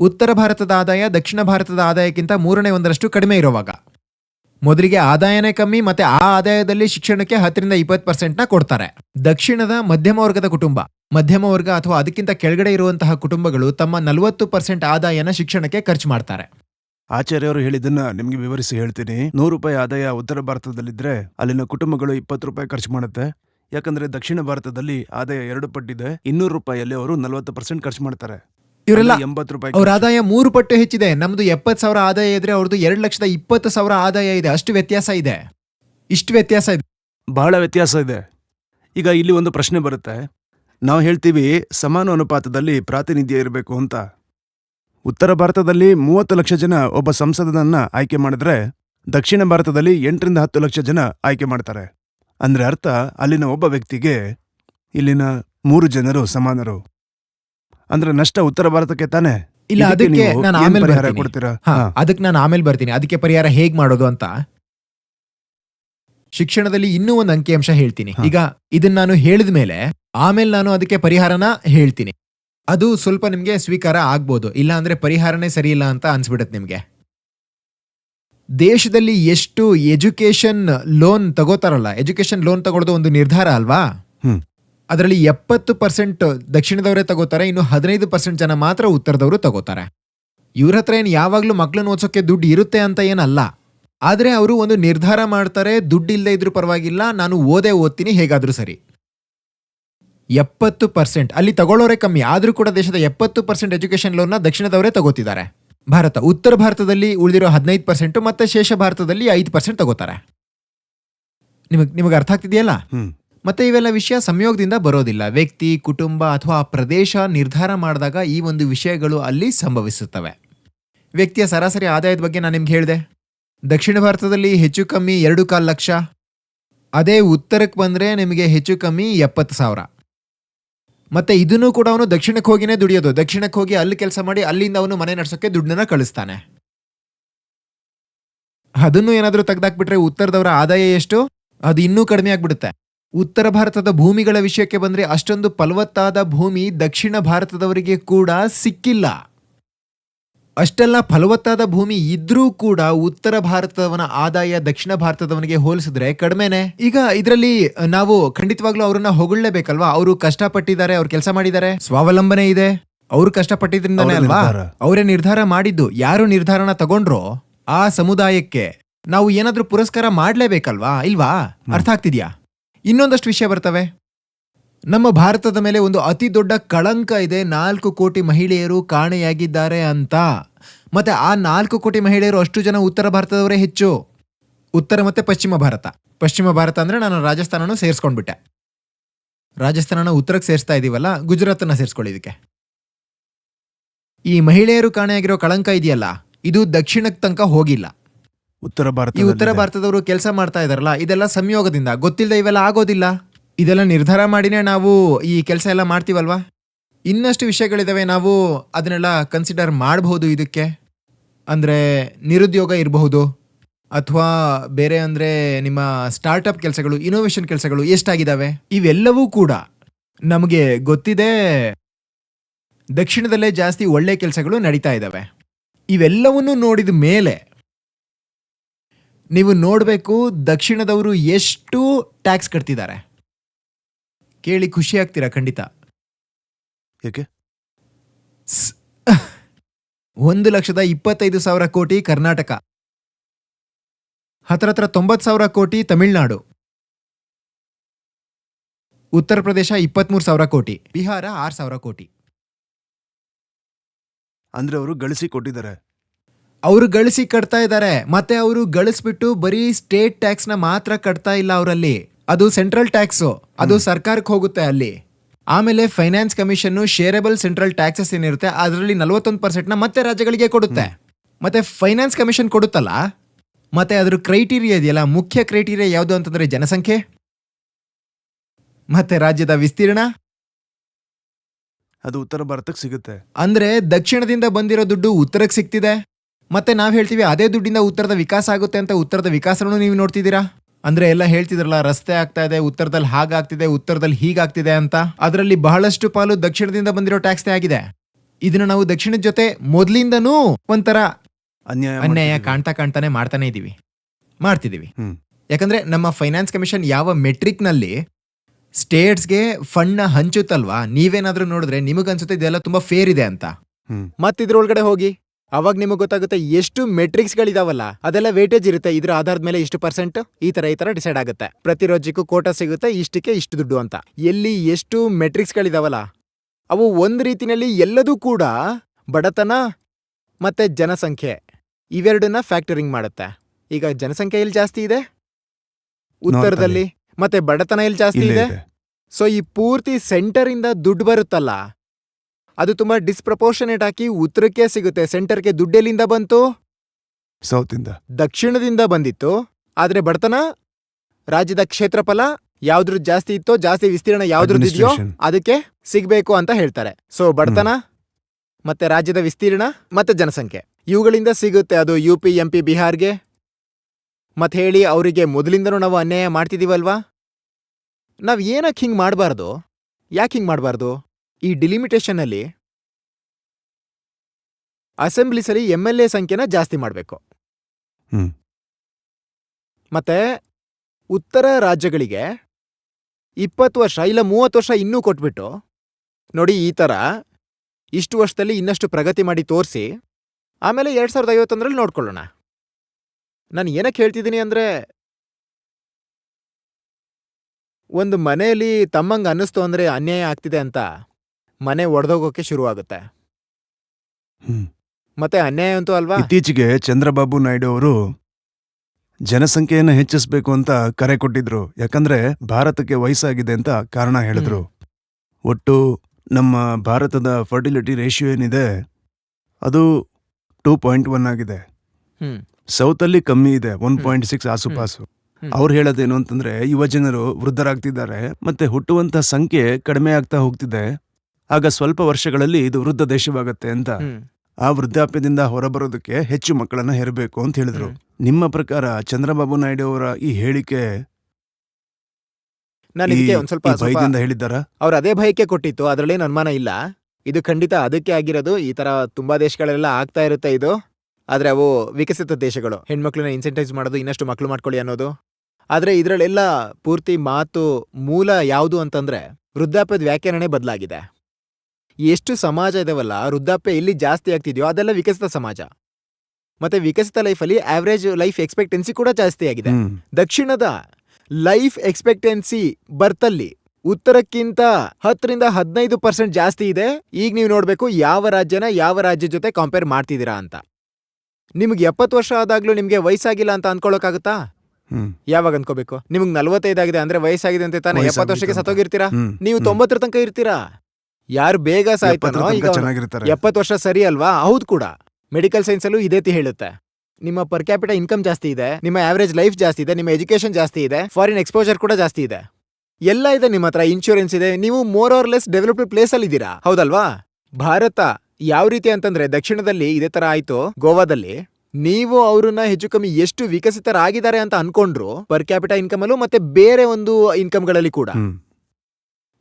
ಉತ್ತರ ಭಾರತದ ಆದಾಯ, ದಕ್ಷಿಣ ಭಾರತದ ಆದಾಯಕ್ಕಿಂತ ಮೂರನೇ ಒಂದರಷ್ಟು ಕಡಿಮೆ ಇರುವಾಗ. ಮೊದಲಿಗೆ ಆದಾಯನೇ ಕಮ್ಮಿ, ಮತ್ತೆ ಆ ಆದಾಯದಲ್ಲಿ ಶಿಕ್ಷಣಕ್ಕೆ ಹತ್ತರಿಂದ ಇಪ್ಪತ್ತು ಪರ್ಸೆಂಟ್ನ ಕೊಡ್ತಾರೆ. ದಕ್ಷಿಣದ ಮಧ್ಯಮ ವರ್ಗದ ಕುಟುಂಬ, ಮಧ್ಯಮ ವರ್ಗ ಅಥವಾ ಅದಕ್ಕಿಂತ ಕೆಳಗಡೆ ಇರುವಂತಹ ಕುಟುಂಬಗಳು ತಮ್ಮ ನಲವತ್ತು ಪರ್ಸೆಂಟ್ ಆದಾಯನ ಶಿಕ್ಷಣಕ್ಕೆ ಖರ್ಚು ಮಾಡ್ತಾರೆ. ಆಚಾರ್ಯವರು ಹೇಳಿದ್ದನ್ನ ನಿಮ್ಗೆ ವಿವರಿಸಿ ಹೇಳ್ತೀನಿ. ನೂರು ರೂಪಾಯಿ ಆದಾಯ ಉತ್ತರ ಭಾರತದಲ್ಲಿದ್ರೆ ಅಲ್ಲಿನ ಕುಟುಂಬಗಳು ಇಪ್ಪತ್ತು ರೂಪಾಯಿ ಖರ್ಚು ಮಾಡುತ್ತೆ. ಯಾಕಂದ್ರೆ ದಕ್ಷಿಣ ಭಾರತದಲ್ಲಿ ಆದಾಯ ಎರಡು ಪಟ್ಟಿದೆ. ಇನ್ನೂರು ರೂಪಾಯಿಯಲ್ಲಿ ಅವರು ನಲವತ್ತು ಪರ್ಸೆಂಟ್ ಖರ್ಚು ಮಾಡ್ತಾರೆ. ಇವರೆಲ್ಲ ಎಂಬತ್ತು ರೂಪಾಯಿ ಅವ್ರ ಆದಾಯ ಮೂರು ಪಟ್ಟು ಹೆಚ್ಚಿದೆ. ನಮ್ದು ಎಪ್ಪತ್ತು ಸಾವಿರ ಆದಾಯ ಇದ್ರೆ ಅವ್ರದ್ದು ಎರಡು ಲಕ್ಷದ ಇಪ್ಪತ್ತು ಸಾವಿರ ಆದಾಯ ಇದೆ. ಅಷ್ಟು ವ್ಯತ್ಯಾಸ ಇದೆ. ಇಷ್ಟು ವ್ಯತ್ಯಾಸ ಇದೆ. ಬಹಳ ವ್ಯತ್ಯಾಸ ಇದೆ. ಈಗ ಇಲ್ಲಿ ಒಂದು ಪ್ರಶ್ನೆ ಬರುತ್ತೆ. ನಾವು ಹೇಳ್ತೀವಿ ಸಮಾನ ಅನುಪಾತದಲ್ಲಿ ಪ್ರಾತಿನಿಧ್ಯ ಇರಬೇಕು ಅಂತ. ಉತ್ತರ ಭಾರತದಲ್ಲಿ ಮೂವತ್ತು ಲಕ್ಷ ಜನ ಒಬ್ಬ ಸಂಸದನನ್ನ ಆಯ್ಕೆ ಮಾಡಿದ್ರೆ ದಕ್ಷಿಣ ಭಾರತದಲ್ಲಿ ಎಂಟರಿಂದ ಹತ್ತು ಲಕ್ಷ ಜನ ಆಯ್ಕೆ ಮಾಡ್ತಾರೆ. ಅಂದ್ರೆ ಅರ್ಥ ಅಲ್ಲಿನ ಒಬ್ಬ ವ್ಯಕ್ತಿಗೆ ಇಲ್ಲಿನ ಮೂರು ಜನರು ಸಮಾನರು. ಅಂದ್ರೆ ನಷ್ಟ ಉತ್ತರ ಭಾರತಕ್ಕೆ ತಾನೆ? ಇಲ್ಲ ಅದಕ್ಕೆ ನಾನು ಆಮೇಲೆ ಕೊಡ್ತೀರಾ. ಅದಕ್ಕೆ ನಾನು ಆಮೇಲೆ ಬರ್ತೀನಿ. ಅದಕ್ಕೆ ಪರಿಹಾರ ಹೇಗ್ ಮಾಡೋದು ಅಂತ ಶಿಕ್ಷಣದಲ್ಲಿ ಇನ್ನೂ ಒಂದು ಅಂಕಿಅಂಶ ಹೇಳ್ತೀನಿ. ಈಗ ಇದನ್ನ ನಾನು ಹೇಳಿದ ಮೇಲೆ ಆಮೇಲೆ ನಾನು ಅದಕ್ಕೆ ಪರಿಹಾರನ ಹೇಳ್ತೀನಿ. ಅದು ಸ್ವಲ್ಪ ನಿಮಗೆ ಸ್ವೀಕಾರ ಆಗ್ಬೋದು ಇಲ್ಲ ಅಂದರೆ ಪರಿಹಾರನೇ ಸರಿ ಇಲ್ಲ ಅಂತ ಅನ್ಸ್ಬಿಡತ್ತೆ ನಿಮಗೆ. ದೇಶದಲ್ಲಿ ಎಷ್ಟು ಎಜುಕೇಶನ್ ಲೋನ್ ತಗೋತಾರಲ್ಲ ಎಜುಕೇಶನ್ ಲೋನ್ ತಗೊಳ್ಳೋದು ಒಂದು ನಿರ್ಧಾರ ಅಲ್ವಾ. ಅದರಲ್ಲಿ ಎಪ್ಪತ್ತು ಪರ್ಸೆಂಟ್ ದಕ್ಷಿಣದವರೇ ತಗೋತಾರೆ ಇನ್ನು ಹದಿನೈದು ಪರ್ಸೆಂಟ್ ಜನ ಮಾತ್ರ ಉತ್ತರದವರು ತಗೋತಾರೆ. ಇವ್ರ ಹತ್ರ ಏನು ಯಾವಾಗಲೂ ಮಕ್ಕಳನ್ನ ಓದ್ಸೋಕೆ ದುಡ್ಡು ಇರುತ್ತೆ ಅಂತ ಏನಲ್ಲ. ಆದ್ರೆ ಅವರು ಒಂದು ನಿರ್ಧಾರ ಮಾಡ್ತಾರೆ ದುಡ್ಡು ಇಲ್ಲದೆ ಇದ್ರೂ ಪರವಾಗಿಲ್ಲ ನಾನು ಓದೇ ಓದ್ತೀನಿ ಹೇಗಾದರೂ ಸರಿ. ಎಪ್ಪತ್ತು ಪರ್ಸೆಂಟ್ ಅಲ್ಲಿ ತಗೊಳ್ಳೋರೆ ಕಮ್ಮಿ. ಆದರೂ ಕೂಡ ದೇಶದ ಎಪ್ಪತ್ತು ಪರ್ಸೆಂಟ್ ಎಜುಕೇಷನ್ ಲೋನ್ನ ದಕ್ಷಿಣದವರೇ ತಗೋತಿದ್ದಾರೆ. ಭಾರತ ಉತ್ತರ ಭಾರತದಲ್ಲಿ ಉಳಿದಿರೋ ಹದಿನೈದು ಪರ್ಸೆಂಟ್ ಮತ್ತೆ ಶೇಷ ಭಾರತದಲ್ಲಿ ಐದು ಪರ್ಸೆಂಟ್ ತಗೋತಾರೆ. ನಿಮಗೆ ನಿಮಗೆ ಅರ್ಥ ಆಗ್ತಿದೆಯಲ್ಲ? ಮತ್ತೆ ಇವೆಲ್ಲ ವಿಷಯ ಸಂಯೋಗದಿಂದ ಬರೋದಿಲ್ಲ. ವ್ಯಕ್ತಿ ಕುಟುಂಬ ಅಥವಾ ಪ್ರದೇಶ ನಿರ್ಧಾರ ಮಾಡಿದಾಗ ಈ ಒಂದು ವಿಷಯಗಳು ಅಲ್ಲಿ ಸಂಭವಿಸುತ್ತವೆ. ವ್ಯಕ್ತಿಯ ಸರಾಸರಿ ಆದಾಯದ ಬಗ್ಗೆ ನಾನು ನಿಮ್ಗೆ ಹೇಳಿದೆ. ದಕ್ಷಿಣ ಭಾರತದಲ್ಲಿ ಹೆಚ್ಚು ಕಮ್ಮಿ ಎರಡು ಕಾಲು ಲಕ್ಷ. ಅದೇ ಉತ್ತರಕ್ಕೆ ಬಂದರೆ ನಿಮಗೆ ಹೆಚ್ಚು ಕಮ್ಮಿ ಎಪ್ಪತ್ತು ಸಾವಿರ. ಮತ್ತೆ ಇದನ್ನು ಕೂಡ ಅವನು ದಕ್ಷಿಣಕ್ಕೆ ಹೋಗಿನೇ ದುಡಿಯೋದು. ದಕ್ಷಿಣಕ್ಕೆ ಹೋಗಿ ಅಲ್ಲಿ ಕೆಲಸ ಮಾಡಿ ಅಲ್ಲಿಂದ ಅವನು ಮನೆ ನಡೆಸೋಕ್ಕೆ ದುಡ್ಡನ್ನ ಕಳಿಸ್ತಾನೆ. ಅದನ್ನು ಏನಾದರೂ ತೆಗೆದಾಕ್ಬಿಟ್ರೆ ಉತ್ತರದವರ ಆದಾಯ ಎಷ್ಟು? ಅದು ಇನ್ನೂ ಕಡಿಮೆ ಆಗ್ಬಿಡುತ್ತೆ. ಉತ್ತರ ಭಾರತದ ಭೂಮಿಗಳ ವಿಷಯಕ್ಕೆ ಬಂದರೆ ಅಷ್ಟೊಂದು ಫಲವತ್ತಾದ ಭೂಮಿ ದಕ್ಷಿಣ ಭಾರತದವರಿಗೆ ಕೂಡ ಸಿಕ್ಕಿಲ್ಲ. ಅಷ್ಟೆಲ್ಲ ಫಲವತ್ತಾದ ಭೂಮಿ ಇದ್ರೂ ಕೂಡ ಉತ್ತರ ಭಾರತದವನ ಆದಾಯ ದಕ್ಷಿಣ ಭಾರತದವನಿಗೆ ಹೋಲಿಸಿದ್ರೆ ಕಡಿಮೆನೆ. ಈಗ ಇದರಲ್ಲಿ ನಾವು ಖಂಡಿತವಾಗ್ಲೂ ಅವರನ್ನ ಹೊಗಳಲೇಬೇಕಲ್ವಾ? ಅವರು ಕಷ್ಟಪಟ್ಟಿದ್ದಾರೆ ಅವ್ರು ಕೆಲಸ ಮಾಡಿದ್ದಾರೆ. ಸ್ವಾವಲಂಬನೆ ಇದೆ. ಅವರು ಕಷ್ಟಪಟ್ಟಿದ್ರಿಂದಾನೇ ಅಲ್ವಾ? ಅವರೇ ನಿರ್ಧಾರ ಮಾಡಿದ್ದು. ಯಾರು ನಿರ್ಧಾರನ ತಗೊಂಡ್ರೋ ಆ ಸಮುದಾಯಕ್ಕೆ ನಾವು ಏನಾದ್ರೂ ಪುರಸ್ಕಾರ ಮಾಡ್ಲೇಬೇಕಲ್ವಾ? ಇಲ್ವಾ? ಅರ್ಥ ಆಗ್ತಿದ್ಯಾ? ಇನ್ನೊಂದಷ್ಟು ವಿಷಯ ಬರ್ತವೆ. ನಮ್ಮ ಭಾರತದ ಮೇಲೆ ಒಂದು ಅತಿ ದೊಡ್ಡ ಕಳಂಕ ಇದೆ. ನಾಲ್ಕು ಕೋಟಿ ಮಹಿಳೆಯರು ಕಾಣೆಯಾಗಿದ್ದಾರೆ ಅಂತ. ಮತ್ತೆ ಆ ನಾಲ್ಕು ಕೋಟಿ ಮಹಿಳೆಯರು ಅಷ್ಟು ಜನ ಉತ್ತರ ಭಾರತದವರೇ ಹೆಚ್ಚು. ಉತ್ತರ ಮತ್ತೆ ಪಶ್ಚಿಮ ಭಾರತ. ಪಶ್ಚಿಮ ಭಾರತ ಅಂದ್ರೆ ನಾನು ರಾಜಸ್ಥಾನನು ಸೇರಿಸ್ಕೊಂಡ್ಬಿಟ್ಟೆ. ರಾಜಸ್ಥಾನನ ಉತ್ತರಕ್ಕೆ ಸೇರಿಸ್ತಾ ಇದೀವಲ್ಲ ಗುಜರಾತನ್ನ ಸೇರಿಸ್ಕೊಳ್ಳಿ ಇದಕ್ಕೆ ಈ ಮಹಿಳೆಯರು ಕಾಣೆಯಾಗಿರೋ ಕಳಂಕ ಇದೆಯಲ್ಲ ಇದು ದಕ್ಷಿಣಕ್ಕೆ ತನಕ ಹೋಗಿಲ್ಲ. ಉತ್ತರ ಭಾರತ ಈ ಉತ್ತರ ಭಾರತದವರು ಕೆಲಸ ಮಾಡ್ತಾ ಇದಾರಲ್ಲ ಇದೆಲ್ಲ ಸಂಯೋಗದಿಂದ ಗೊತ್ತಿಲ್ಲದೆ ಇವೆಲ್ಲ ಆಗೋದಿಲ್ಲ. ಇದೆಲ್ಲ ನಿರ್ಧಾರ ಮಾಡಿನೇ ನಾವು ಈ ಕೆಲಸ ಎಲ್ಲ ಮಾಡ್ತೀವಲ್ವಾ? ಇನ್ನಷ್ಟು ವಿಷಯಗಳಿದ್ದಾವೆ ನಾವು ಅದನ್ನೆಲ್ಲ ಕನ್ಸಿಡರ್ ಮಾಡಬಹುದು ಇದಕ್ಕೆ. ಅಂದರೆ ನಿರುದ್ಯೋಗ ಇರಬಹುದು. ಅಥವಾ ಬೇರೆ ಅಂದರೆ ನಿಮ್ಮ ಸ್ಟಾರ್ಟಪ್ ಕೆಲಸಗಳು ಇನೋವೇಷನ್ ಕೆಲಸಗಳು ಎಷ್ಟಾಗಿದ್ದಾವೆ ಇವೆಲ್ಲವೂ ಕೂಡ ನಮಗೆ ಗೊತ್ತಿದೆ. ದಕ್ಷಿಣದಲ್ಲೇ ಜಾಸ್ತಿ ಒಳ್ಳೆ ಕೆಲಸಗಳು ನಡೀತಾ ಇದ್ದಾವೆ ಇವೆಲ್ಲವನ್ನೂ ನೋಡಿದ ಮೇಲೆ ನೀವು ನೋಡಬೇಕು ದಕ್ಷಿಣದವರು ಎಷ್ಟು ಟ್ಯಾಕ್ಸ್ ಕಟ್ತಿದ್ದಾರೆ. ಕೇಳಿ ಖುಷಿ ಆಗ್ತೀರಾ ಖಂಡಿತ? ಏಕೆ ಒಂದು ಲಕ್ಷದ ಇಪ್ಪತ್ತೈದು ಸಾವಿರ ಕೋಟಿ ಕರ್ನಾಟಕ. ಹತ್ರ ಹತ್ರ ತೊಂಬತ್ತು ಸಾವಿರ ಕೋಟಿ ತಮಿಳ್ನಾಡು. ಉತ್ತರ ಪ್ರದೇಶ ಇಪ್ಪತ್ಮೂರು ಸಾವಿರ ಕೋಟಿ. ಬಿಹಾರ ಆರು ಸಾವಿರ ಕೋಟಿ. ಅಂದ್ರೆ ಅವರು ಗಳಿಸಿ ಕೊಟ್ಟಿದ್ದಾರೆ. ಅವರು ಗಳಿಸಿ ಕಟ್ತಾ ಇದ್ದಾರೆ. ಮತ್ತೆ ಅವರು ಗಳಿಸ್ಬಿಟ್ಟು ಬರೀ ಸ್ಟೇಟ್ ಟ್ಯಾಕ್ಸ್ನ ನ ಮಾತ್ರ ಕಟ್ತಾ ಇಲ್ಲ ಅವರಲ್ಲಿ. ಅದು ಸೆಂಟ್ರಲ್ ಟ್ಯಾಕ್ಸ್ ಅದು ಸರ್ಕಾರಕ್ಕೆ ಹೋಗುತ್ತೆ ಅಲ್ಲಿ. ಆಮೇಲೆ finance commission shareable central taxes ಏನಿರುತ್ತೆ ಅದರಲ್ಲಿ ನಲವತ್ತೊಂದು ಪರ್ಸೆಂಟ್ನ ಮತ್ತೆ ರಾಜ್ಯಗಳಿಗೆ ಕೊಡುತ್ತೆ. ಮತ್ತೆ ಫೈನಾನ್ಸ್ ಕಮಿಷನ್ ಕೊಡುತ್ತಲ್ಲ ಮತ್ತೆ ಅದ್ರ ಕ್ರೈಟೀರಿಯಾ ಇದೆಯಲ್ಲ ಮುಖ್ಯ ಕ್ರೈಟೀರಿಯಾ ಯಾವುದು ಅಂತಂದ್ರೆ ಜನಸಂಖ್ಯೆ ಮತ್ತೆ ರಾಜ್ಯದ ವಿಸ್ತೀರ್ಣ. ಅದು ಉತ್ತರ ಭಾರತಕ್ಕೆ ಸಿಗುತ್ತೆ. ಅಂದ್ರೆ ದಕ್ಷಿಣದಿಂದ ಬಂದಿರೋ ದುಡ್ಡು ಉತ್ತರಕ್ಕೆ ಸಿಗ್ತಿದೆ. ಮತ್ತೆ ನಾವು ಹೇಳ್ತೀವಿ ಅದೇ ದುಡ್ಡಿಂದ ಉತ್ತರದ ವಿಕಾಸ ಆಗುತ್ತೆ ಅಂತ ಉತ್ತರದ ವಿಕಾಸನೂ ನೀವು ನೋಡ್ತಿದ್ದೀರಾ? ಅಂದ್ರೆ ಎಲ್ಲ ಹೇಳ್ತಿದ್ರಲ್ಲ ರಸ್ತೆ ಆಗ್ತಾ ಇದೆ ಉತ್ತರದಲ್ಲಿ ಹಾಗಾಗ್ತಿದೆ ಉತ್ತರದಲ್ಲಿ ಹೀಗಾಗ್ತಿದೆ ಅಂತ. ಅದರಲ್ಲಿ ಬಹಳಷ್ಟು ಪಾಲು ದಕ್ಷಿಣದಿಂದ ಬಂದಿರೋ ಟ್ಯಾಕ್ಸ್ ಆಗಿದೆ. ಇದನ್ನ ನಾವು ದಕ್ಷಿಣದ ಜೊತೆ ಮೊದ್ಲಿಂದನೂ ಒಂಥರ ಅನ್ಯಾಯ ಅನ್ಯಾಯ ಕಾಣ್ತಾ ಕಾಣ್ತಾನೆ ಮಾಡ್ತಾನೆ ಇದೀವಿ. ಮಾಡ್ತಿದೀವಿ ಯಾಕಂದ್ರೆ ನಮ್ಮ ಫೈನಾನ್ಸ್ ಕಮಿಷನ್ ಯಾವ ಮೆಟ್ರಿಕ್ನಲ್ಲಿ ಸ್ಟೇಟ್ಸ್ಗೆ ಫಂಡ್ ಹಂಚುತ್ತಲ್ವಾ ನೀವೇನಾದ್ರೂ ನೋಡಿದ್ರೆ ನಿಮಗನ್ಸುತ್ತೆ ಇದೆಲ್ಲ ತುಂಬಾ ಫೇರ್ ಇದೆ ಅಂತ. ಮತ್ತಿದ್ರೊಳಗಡೆ ಹೋಗಿ. ಅವಾಗ ನಿಮಗೆ ಗೊತ್ತಾಗುತ್ತೆ ಎಷ್ಟು ಮೆಟ್ರಿಕ್ಸ್ ಗಳಿದಾವಲ್ಲ ಅದೆಲ್ಲ ವೇಟೇಜ್ ಇರುತ್ತೆ. ಇದ್ರ ಆಧಾರದ ಮೇಲೆ ಇಷ್ಟು ಪರ್ಸೆಂಟ್ ಈ ತರ ಈ ತರ ಡಿಸೈಡ್ ಆಗುತ್ತೆ. ಪ್ರತಿ ರಾಜ್ಯಕ್ಕೂ ಕೋಟಾ ಸಿಗುತ್ತೆ ಇಷ್ಟಕ್ಕೆ ಇಷ್ಟು ದುಡ್ಡು ಅಂತ. ಎಲ್ಲಿ ಎಷ್ಟು ಮೆಟ್ರಿಕ್ಸ್ ಗಳಿದಾವಲ್ಲ ಅವು ಒಂದ್ ರೀತಿನಲ್ಲಿ ಎಲ್ಲದೂ ಕೂಡ ಬಡತನ ಮತ್ತೆ ಜನಸಂಖ್ಯೆ. ಇವೆರಡನ್ನ ಫ್ಯಾಕ್ಟರಿಂಗ್ ಮಾಡುತ್ತೆ. ಈಗ ಜನಸಂಖ್ಯೆ ಎಲ್ಲಿ ಜಾಸ್ತಿ ಇದೆ? ಉತ್ತರದಲ್ಲಿ. ಮತ್ತೆ ಬಡತನ ಎಲ್ಲಿ ಜಾಸ್ತಿ ಇದೆ? ಸೊ ಈ ಪೂರ್ತಿ ಸೆಂಟರ್ ಇಂದ ದುಡ್ಡು ಬರುತ್ತಲ್ಲ ಅದು ತುಂಬಾ ಡಿಸ್ಪ್ರಪೋರ್ಷನೇಟ್ ಹಾಕಿ ಉತ್ತರಕ್ಕೆ ಸಿಗುತ್ತೆ. ಸೆಂಟರ್ಗೆ ದುಡ್ಡೆಲ್ಲಿಂದ ಬಂತು? ಸೌತ್ ಇಂದ ದಕ್ಷಿಣದಿಂದ ಬಂದಿತ್ತು. ಆದರೆ ಬಡತನ? ರಾಜ್ಯದ ಕ್ಷೇತ್ರಫಲ ಯಾವ್ದ್ರ ಜಾಸ್ತಿ ಇತ್ತೋ ಜಾಸ್ತಿ ವಿಸ್ತೀರ್ಣ ಯಾವ್ದ್ರದ್ದು ಇದೆಯೋ Administration. ಅದಕ್ಕೆ ಸಿಗ್ಬೇಕು ಅಂತ ಹೇಳ್ತಾರೆ. ಸೊ ಬಡತನ ಮತ್ತೆ ರಾಜ್ಯದ ವಿಸ್ತೀರ್ಣ ಮತ್ತೆ ಜನಸಂಖ್ಯೆ. ಇವುಗಳಿಂದ ಸಿಗುತ್ತೆ ಅದು ಯು ಪಿ ಎಂ ಪಿ ಬಿಹಾರ್ಗೆ. ಮತ್ತೆ ಹೇಳಿ ಅವರಿಗೆ ಮೊದಲಿಂದನೂ ನಾವು ಅನ್ಯಾಯ ಮಾಡ್ತಿದೀವಲ್ವಾ? ನಾವು ಏನಕ್ಕೆ ಹಿಂಗೆ ಮಾಡಬಾರ್ದು? ಯಾಕೆ ಹಿಂಗೆ ಮಾಡಬಾರ್ದು? ಈ ಡಿಲಿಮಿಟೇಷನ್ನಲ್ಲಿ ಅಸೆಂಬ್ಲೀಸಲ್ಲಿ ಎಂ ಎಲ್ ಎ ಸಂಖ್ಯೆನ ಜಾಸ್ತಿ ಮಾಡಬೇಕು ಹ್ಮ್. ಮತ್ತೆ ಉತ್ತರ ರಾಜ್ಯಗಳಿಗೆ ಇಪ್ಪತ್ತು ವರ್ಷ ಇಲ್ಲ ಮೂವತ್ತು ವರ್ಷ ಇನ್ನೂ ಕೊಟ್ಬಿಟ್ಟು ನೋಡಿ ಈ ಥರ ಇಷ್ಟು ವರ್ಷದಲ್ಲಿ ಇನ್ನಷ್ಟು ಪ್ರಗತಿ ಮಾಡಿ ತೋರಿಸಿ ಆಮೇಲೆ ಎರಡು ಸಾವಿರದ ಐವತ್ತೊಂದರಲ್ಲಿ ನೋಡ್ಕೊಳ್ಳೋಣ ನಾನು ಏನಕ್ಕೆ ಹೇಳ್ತಿದ್ದೀನಿ ಅಂದರೆ ಒಂದು ಮನೆಯಲ್ಲಿ ತಮ್ಮಂಗೆ ಅನ್ನಿಸ್ತು ಅಂದರೆ ಅನ್ಯಾಯ ಆಗ್ತಿದೆ ಅಂತ ಮನೆ ಒಡೆದೋಗೋಕೆ ಶುರುವಾಗುತ್ತೆ. ಹ್ಮ್. ಮತ್ತೆ ಅನ್ಯಾಯ ಅಂತೂ ಅಲ್ವಾ? ಇತ್ತೀಚೆಗೆ ಚಂದ್ರಬಾಬು ನಾಯ್ಡು ಅವರು ಜನಸಂಖ್ಯೆಯನ್ನು ಹೆಚ್ಚಿಸಬೇಕು ಅಂತ ಕರೆ ಕೊಟ್ಟಿದ್ರು. ಯಾಕಂದ್ರೆ ಭಾರತಕ್ಕೆ ವಯಸ್ಸಾಗಿದೆ ಅಂತ ಕಾರಣ ಹೇಳಿದ್ರು. ಒಟ್ಟು ನಮ್ಮ ಭಾರತದ ಫರ್ಟಿಲಿಟಿ ರೇಷಿಯೋ ಏನಿದೆ ಅದು ಟೂ ಪಾಯಿಂಟ್ ಒನ್ ಆಗಿದೆ. ಸೌತಲ್ಲಿ ಕಮ್ಮಿ ಇದೆ ಒನ್. Point six ಆಸುಪಾಸು. ಅವ್ರು ಹೇಳೋದೇನು ಅಂತಂದ್ರೆ ಯುವ ಜನರು ವೃದ್ಧರಾಗ್ತಿದ್ದಾರೆ ಮತ್ತೆ ಹುಟ್ಟುವಂತ ಸಂಖ್ಯೆ ಕಡಿಮೆ ಆಗ್ತಾ ಹೋಗ್ತಿದೆ. ಆಗ ಸ್ವಲ್ಪ ವರ್ಷಗಳಲ್ಲಿ ಇದು ವೃದ್ಧ ದೇಶವಾಗತ್ತೆ ಅಂತ ಆ ವೃದ್ಧಾಪ್ಯದಿಂದ ಹೊರಬರೋದಕ್ಕೆ ಹೆಚ್ಚು ಮಕ್ಕಳನ್ನ ಹೆರಬೇಕು ಅಂತ ಹೇಳಿದ್ರು. ನಿಮ್ಮ ಪ್ರಕಾರ ಚಂದ್ರಬಾಬು ನಾಯ್ಡು ಅವರ ಈ ಹೇಳಿಕೆ ನಾನು ಅವ್ರ ಇದಕ್ಕೆ ಒಂದ್ ಸ್ವಲ್ಪ ಭಯದಿಂದ ಹೇಳಿದ್ದಾರಾ? ಅವ್ರು ಅದೇ ಭಯಕ್ಕೆ ಕೊಟ್ಟಿತ್ತು ಅದರಲ್ಲಿ ಅನುಮಾನ ಇಲ್ಲ. ಇದು ಖಂಡಿತ ಅದಕ್ಕೆ ಆಗಿರೋದು ಈ ತರ ತುಂಬಾ ದೇಶಗಳೆಲ್ಲ ಆಗ್ತಾ ಇರುತ್ತೆ ಇದು. ಆದ್ರೆ ಅವು ವಿಕಸಿತ ದೇಶಗಳು. ಹೆಣ್ಮಕ್ಳನ್ನ ಇನ್ಸೆಂಟೈಸ್ ಮಾಡೋದು ಇನ್ನಷ್ಟು ಮಕ್ಕಳು ಮಾಡ್ಕೊಳ್ಳಿ ಅನ್ನೋದು. ಆದ್ರೆ ಇದ್ರಲ್ಲೆಲ್ಲ ಪೂರ್ತಿ ಮಾತು ಮೂಲ ಯಾವುದು ಅಂತಂದ್ರೆ ವೃದ್ಧಾಪ್ಯದ ವ್ಯಾಖ್ಯಾನನೇ ಬದಲಾಗಿದೆ. ಎಷ್ಟು ಸಮಾಜ ಇದಾವಲ್ಲ ವೃದ್ಧಾಪ್ಯ ಎಲ್ಲಿ ಜಾಸ್ತಿ ಆಗ್ತಿದೆಯೋ ಅದೆಲ್ಲ ವಿಕಸಿತ ಸಮಾಜ ಮತ್ತೆ ವಿಕಸಿತ ಲೈಫಲ್ಲಿ ಆವರೇಜ್ ಲೈಫ್ ಎಕ್ಸ್ಪೆಕ್ಟೆನ್ಸಿ ಕೂಡ ಜಾಸ್ತಿ ಆಗಿದೆ. ದಕ್ಷಿಣದ ಲೈಫ್ ಎಕ್ಸ್ಪೆಕ್ಟೆನ್ಸಿ ಬರ್ತಲ್ಲಿ ಉತ್ತರಕ್ಕಿಂತ ಹತ್ತರಿಂದ ಹದಿನೈದು ಪರ್ಸೆಂಟ್ ಜಾಸ್ತಿ ಇದೆ ಈಗ ನೀವು ನೋಡಬೇಕು ಯಾವ ರಾಜ್ಯನ ಯಾವ ರಾಜ್ಯ ಜೊತೆ ಕಂಪೇರ್ ಮಾಡ್ತಿದ್ದೀರಾ ಅಂತ ನಿಮ್ಗೆ ಎಪ್ಪತ್ತು ವರ್ಷ ಆದಾಗ್ಲೂ ನಿಮಗೆ ವಯಸ್ಸಾಗಿಲ್ಲ ಅಂತ ಅನ್ಕೊಳ್ಳೋಕ್ಕಾಗತ್ತಾ ಹ್ಮ್. ಯಾವಾಗ ಅನ್ಕೋಬೇಕು ನಿಮ್ಗೆ ನಲವತ್ತೈದಾಗಿದೆ ಅಂದ್ರೆ ವಯಸ್ಸಾಗಿದೆ ಅಂತ ತಾನೆ ಎಪ್ಪತ್ತು ವರ್ಷಕ್ಕೆ. ಸತ್ತೋಗಿರ್ತೀರಾ. ನೀವು. ತೊಂಬತ್ತರ ತನಕ ಇರ್ತೀರಾ ಯಾರು ಬೇಗ ಎಪ್ಪತ್ತರ ಸಾಯ್ತಾನೋ ತನಕ ಈಗ ಚೆನ್ನಾಗಿರ್ತಾರೆ. ಎಪ್ಪತ್ತು ವರ್ಷ ಸರಿ ಅಲ್ವಾ? ಹೌದು ಕೂಡ. ಮೆಡಿಕಲ್ ಸೈನ್ಸ್ ಅಲ್ಲೂ ಇದೇ ತಿ ಹೇಳುತ್ತೆ. ನಿಮ್ಮ ಪರ್ ಕ್ಯಾಪಿಟ ಇನ್ಕಮ್ ಜಾಸ್ತಿ ಇದೆ ನಿಮ್ಮ ಆವರೇಜ್ ಲೈಫ್ ಜಾಸ್ತಿ ಇದೆ ನಿಮ್ಮ ಎಜುಕೇಶನ್ ಜಾಸ್ತಿ ಇದೆ ಫಾರಿನ್ ಎಕ್ಸ್ಪೋಜರ್ ಕೂಡ ಜಾಸ್ತಿ ಇದೆ. ಎಲ್ಲ ಇದೆ ನಿಮ್ಮ ಹತ್ರ ಇನ್ಶೂರೆನ್ಸ್ ಇದೆ ನೀವು more or less developed place ಅಲ್ಲಿ ಇದ್ದೀರಾ? ಹೌದಲ್ವಾ? ಭಾರತ ಯಾವ ರೀತಿ ಅಂತಂದ್ರೆ ದಕ್ಷಿಣದಲ್ಲಿ ಇದೇ ತರ ಆಯ್ತು ಗೋವಾದಲ್ಲಿ ನೀವು ಅವ್ರನ್ನ ಹೆಚ್ಚು ಕಮ್ಮಿ ಎಷ್ಟು ವಿಕಸಿತರಾಗಿದ್ದಾರೆ ಅಂತ ಅನ್ಕೊಂಡ್ರು ಪರ್ ಕ್ಯಾಪಿಟ ಇನ್ಕಮ್ ಅಲ್ಲೂ ಮತ್ತೆ ಬೇರೆ ಒಂದು ಇನ್ಕಮ್ಗಳಲ್ಲಿ ಕೂಡ. ಹ್ಮ್.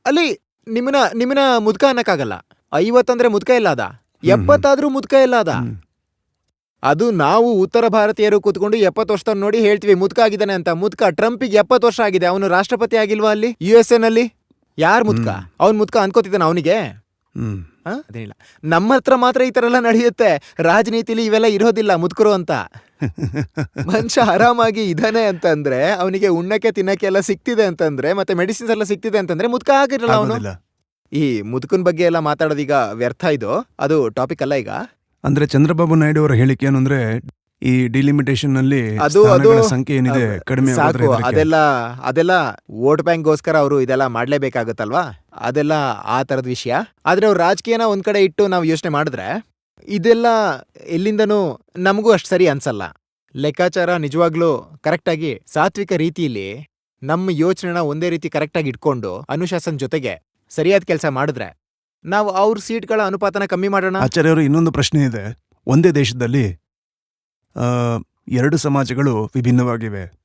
ಅಲ್ಲಿ ನಿಮ್ಮನ್ನ ನಿಮ್ಮನ್ನ ಮುದ್ಕ ಅನ್ನಕ್ಕಾಗಲ್ಲ. ಐವತ್ತಂದ್ರೆ ಮುದ್ಕ ಇಲ್ಲ ಅದ ಎಪ್ಪತ್ತಾದ್ರೂ ಮುದ್ಕ ಇಲ್ಲ ಅದ ಅದು ನಾವು ಉತ್ತರ ಭಾರತೀಯರು ಕೂತ್ಕೊಂಡು ಎಪ್ಪತ್ತು ವರ್ಷ ನೋಡಿ ಹೇಳ್ತೀವಿ ಮುದ್ಕ ಆಗಿದ್ದಾನೆ ಅಂತ. ಮುದ್ಕ ಟ್ರಂಪಿಗೆ ಎಪ್ಪತ್ತು ವರ್ಷ ಆಗಿದೆ. ಅವನು ರಾಷ್ಟ್ರಪತಿ ಆಗಿಲ್ವಾ ಅಲ್ಲಿ? ಯು ಎಸ್ನಲ್ಲಿ? ಯಾರು ಮುದ್ಕ? ಅವ್ನು ಮುದ್ಕ ಅನ್ಕೋತಿದ್ದಾನ ಅವನಿಗೆ. ಅದೇನಿಲ್ಲ. ನಮ್ಮ ಹತ್ರ ಮಾತ್ರ ಈ ತರ ಎಲ್ಲ ನಡೆಯುತ್ತೆ. ರಾಜನೀತಿಲಿ ಇವೆಲ್ಲ ಇರೋದಿಲ್ಲ ಮುದ್ಕರು ಅಂತ. ಮನುಷ್ಯ ಆರಾಮಾಗಿ ಇದಾನೆ ಅಂತಂದ್ರೆ ಅವನಿಗೆ ಉಣ್ಣಕ್ಕೆ ತಿನ್ನಕ್ಕೆ ಎಲ್ಲ ಸಿಕ್ತಿದೆ ಅಂತಂದ್ರೆ ಮತ್ತೆ ಮೆಡಿಸಿನ್ಸ್ ಎಲ್ಲ ಸಿಕ್ತಿದೆ ಅಂತಂದ್ರೆ ಮುದ್ಕ ಆಗಿರಲ್ಲ ಅವನು? ಆಗೋದಿಲ್ಲ. ಈ ಮುದುಕನ್ ಬಗ್ಗೆ ಎಲ್ಲ ಮಾತಾಡೋದೀಗ ವ್ಯರ್ಥ ಇದು. ಅದು ಟಾಪಿಕ್ ಅಲ್ಲ ಈಗ? ಅಂದ್ರೆ ಚಂದ್ರಬಾಬು ನಾಯ್ಡು ಅವರ ಹೇಳಿಕೆ ಏನು ಅಂದ್ರೆ ಈ ಡಿಲಿಮಿಟೇಷನ್ನಲ್ಲಿ ಅದು- ಸ್ಥಾನಗಳ ಅದು- ಸಂಖ್ಯೆ ಏನಿದೆ ಕಡಿಮೆ ಆಗೋದ್ರ ಸಾಕು. ಹೆದರಿಕೆ. ಅದೆಲ್ಲ ಅದೆಲ್ಲ ವೋಟ್ ಬ್ಯಾಂಕ್ಗೋಸ್ಕರ ಅವರು ಇದೆಲ್ಲ ಮಾಡ್ಲೇಬೇಕಾಗತ್ತಲ್ವಾ? ಅದೆಲ್ಲ ಆ ಥರದ ವಿಷಯ. ಆದರೆ ಅವ್ರು ರಾಜಕೀಯನ ಒಂದು ಕಡೆ ಇಟ್ಟು ನಾವು ಯೋಚನೆ ಮಾಡಿದ್ರೆ ಇದೆಲ್ಲ ಎಲ್ಲಿಂದನೂ ನಮಗೂ ಅಷ್ಟು ಸರಿ ಅನ್ಸಲ್ಲ. ಲೆಕ್ಕಾಚಾರ ನಿಜವಾಗ್ಲೂ ಕರೆಕ್ಟಾಗಿ ಸಾತ್ವಿಕ ರೀತಿಯಲ್ಲಿ ನಮ್ಮ ಯೋಚನೆನ ಒಂದೇ ರೀತಿ ಕರೆಕ್ಟಾಗಿ ಇಟ್ಕೊಂಡು ಅನುಶಾಸನ ಜೊತೆಗೆ ಸರಿಯಾದ ಕೆಲಸ ಮಾಡಿದ್ರೆ ನಾವು ಅವ್ರ ಸೀಟ್ಗಳ ಅನುಪಾತನ ಕಮ್ಮಿ ಮಾಡೋಣ? ಆಚಾರ್ಯವರು ಇನ್ನೊಂದು ಪ್ರಶ್ನೆ ಇದೆ. ಒಂದೇ ದೇಶದಲ್ಲಿ ಆ, ಎರಡು ಸಮಾಜಗಳು ವಿಭಿನ್ನವಾಗಿವೆ.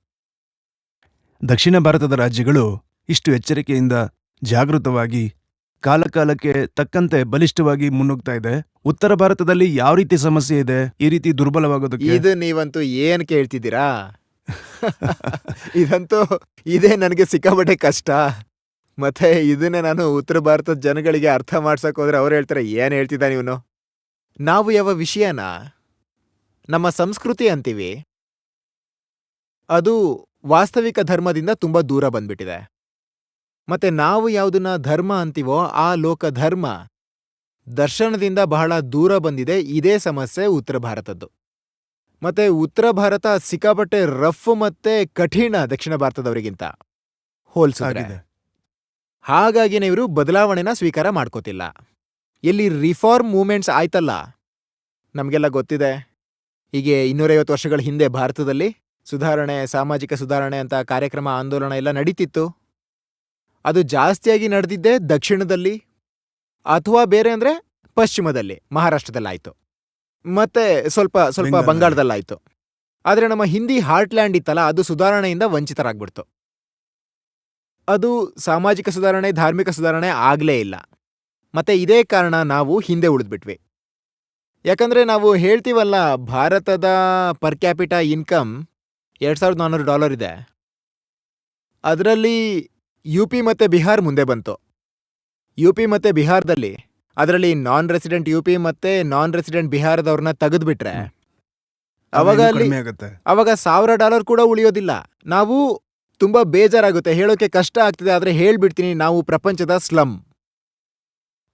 ದಕ್ಷಿಣ ಭಾರತದ ರಾಜ್ಯಗಳು ಇಷ್ಟು ಎಚ್ಚರಿಕೆಯಿಂದ ಜಾಗೃತವಾಗಿ ಕಾಲಕಾಲಕ್ಕೆ ತಕ್ಕಂತೆ ಬಲಿಷ್ಠವಾಗಿ ಮುನ್ನುಗ್ತಾ ಇದೆ. ಉತ್ತರ ಭಾರತದಲ್ಲಿ ಯಾವ ರೀತಿ ಸಮಸ್ಯೆ ಇದೆ? ಈ ರೀತಿ ದುರ್ಬಲವಾಗೋದು ಇದು ನೀವಂತೂ ಏನ್ ಕೇಳ್ತಿದ್ದೀರಾ? ಇದಂತೂ ಇದೇ ನನಗೆ ಸಿಕ್ಕಾಪಟ್ಟೆ ಕಷ್ಟ. ಮತ್ತೆ ಇದನ್ನೇ ನಾನು ಉತ್ತರ ಭಾರತದ ಜನಗಳಿಗೆ ಅರ್ಥ ಮಾಡ್ಸಕ್ ಹೋದ್ರೆ ಅವ್ರು ಹೇಳ್ತಾರೆ, ಏನ್ ಹೇಳ್ತಿದ್ದ ನೀವು ನಾವು ಯಾವ ವಿಷಯನ? ನಮ್ಮ ಸಂಸ್ಕೃತಿ ಅಂತೀವಿ? ಅದು ವಾಸ್ತವಿಕ ಧರ್ಮದಿಂದ ತುಂಬಾ ದೂರ ಬಂದ್ಬಿಟ್ಟಿದೆ. ಮತ್ತೆ ನಾವು ಯಾವುದನ್ನ ಧರ್ಮ ಅಂತೀವೋ ಆ ಲೋಕ ಧರ್ಮ ದರ್ಶನದಿಂದ ಬಹಳ ದೂರ ಬಂದಿದೆ. ಇದೇ ಸಮಸ್ಯೆ ಉತ್ತರ ಭಾರತದ್ದು. ಮತ್ತೆ ಉತ್ತರ ಭಾರತ ಸಿಕ್ಕಾಪಟ್ಟೆ ರಫ್ ಮತ್ತೆ ಕಠಿಣ ದಕ್ಷಿಣ ಭಾರತದವರಿಗಿಂತ. ಹೋಲ್ಸಾಗಿದೆ ಹಾಗಾಗಿನೇ ಇವರು ಬದಲಾವಣೆನ ಸ್ವೀಕಾರ ಮಾಡ್ಕೋತಿಲ್ಲ. ಎಲ್ಲಿ ರಿಫಾರ್ಮ್ ಮೂವ್ಮೆಂಟ್ಸ್ ಆಯ್ತಲ್ಲ. ನಮಗೆಲ್ಲ ಗೊತ್ತಿದೆ. ಹೀಗೆ ಇನ್ನೂರೈವತ್ತು ವರ್ಷಗಳ ಹಿಂದೆ ಭಾರತದಲ್ಲಿ ಸುಧಾರಣೆ ಸಾಮಾಜಿಕ ಸುಧಾರಣೆ ಅಂತ ಕಾರ್ಯಕ್ರಮ ಆಂದೋಲನ ಎಲ್ಲ ನಡೀತಿತ್ತು. ಅದು ಜಾಸ್ತಿಯಾಗಿ ನಡೆದಿದ್ದೇ ದಕ್ಷಿಣದಲ್ಲಿ ಅಥವಾ ಬೇರೆ ಅಂದ್ರೆ ಪಶ್ಚಿಮದಲ್ಲಿ ಮಹಾರಾಷ್ಟ್ರದಲ್ಲಾಯ್ತು. ಮತ್ತೆ ಸ್ವಲ್ಪ ಸ್ವಲ್ಪ ಬಂಗಾಳದಲ್ಲಾಯಿತು. ಆದ್ರೆ ನಮ್ಮ ಹಿಂದಿ ಹಾರ್ಟ್ಲ್ಯಾಂಡ್ ಇತ್ತಲ್ಲ ಅದು ಸುಧಾರಣೆಯಿಂದ ವಂಚಿತರಾಗ್ಬಿಡ್ತು. ಅದು ಸಾಮಾಜಿಕ ಸುಧಾರಣೆ ಧಾರ್ಮಿಕ ಸುಧಾರಣೆ ಆಗಲೇ ಇಲ್ಲ. ಮತ್ತೆ ಇದೇ ಕಾರಣ ನಾವು ಹಿಂದೆ ಉಳಿದ್ಬಿಟ್ವಿ. ಯಾಕಂದ್ರೆ ನಾವು ಹೇಳ್ತೀವಲ್ಲ ಭಾರತದ ಪರ್ ಕ್ಯಾಪಿಟಾ ಇನ್ಕಮ್ ಎರಡ್ ಸಾವಿರದ ನಾನ್ನೂರು ಡಾಲರ್ ಇದೆ. ಅದರಲ್ಲಿ ಯು ಪಿ ಮತ್ತು ಬಿಹಾರ್ ಮುಂದೆ ಬಂತು. ಯು ಪಿ ಮತ್ತು ಬಿಹಾರದಲ್ಲಿ ಅದರಲ್ಲಿ ನಾನ್ ರೆಸಿಡೆಂಟ್ ಯು ಪಿ ಮತ್ತೆ ನಾನ್ ರೆಸಿಡೆಂಟ್ ಬಿಹಾರದವ್ರನ್ನ ತೆಗೆದುಬಿಟ್ರೆ ಅವಾಗ ಅಲ್ಲಿ ಕಡಿಮೆ ಆಗುತ್ತೆ? ಅವಾಗ ಸಾವಿರ ಡಾಲರ್ ಕೂಡ ಉಳಿಯೋದಿಲ್ಲ. ನಾವು ತುಂಬ ಬೇಜಾರಾಗುತ್ತೆ ಹೇಳೋಕೆ ಕಷ್ಟ ಆಗ್ತಿದೆ ಆದರೆ ಹೇಳ್ಬಿಡ್ತೀನಿ ನಾವು ಪ್ರಪಂಚದ ಸ್ಲಮ್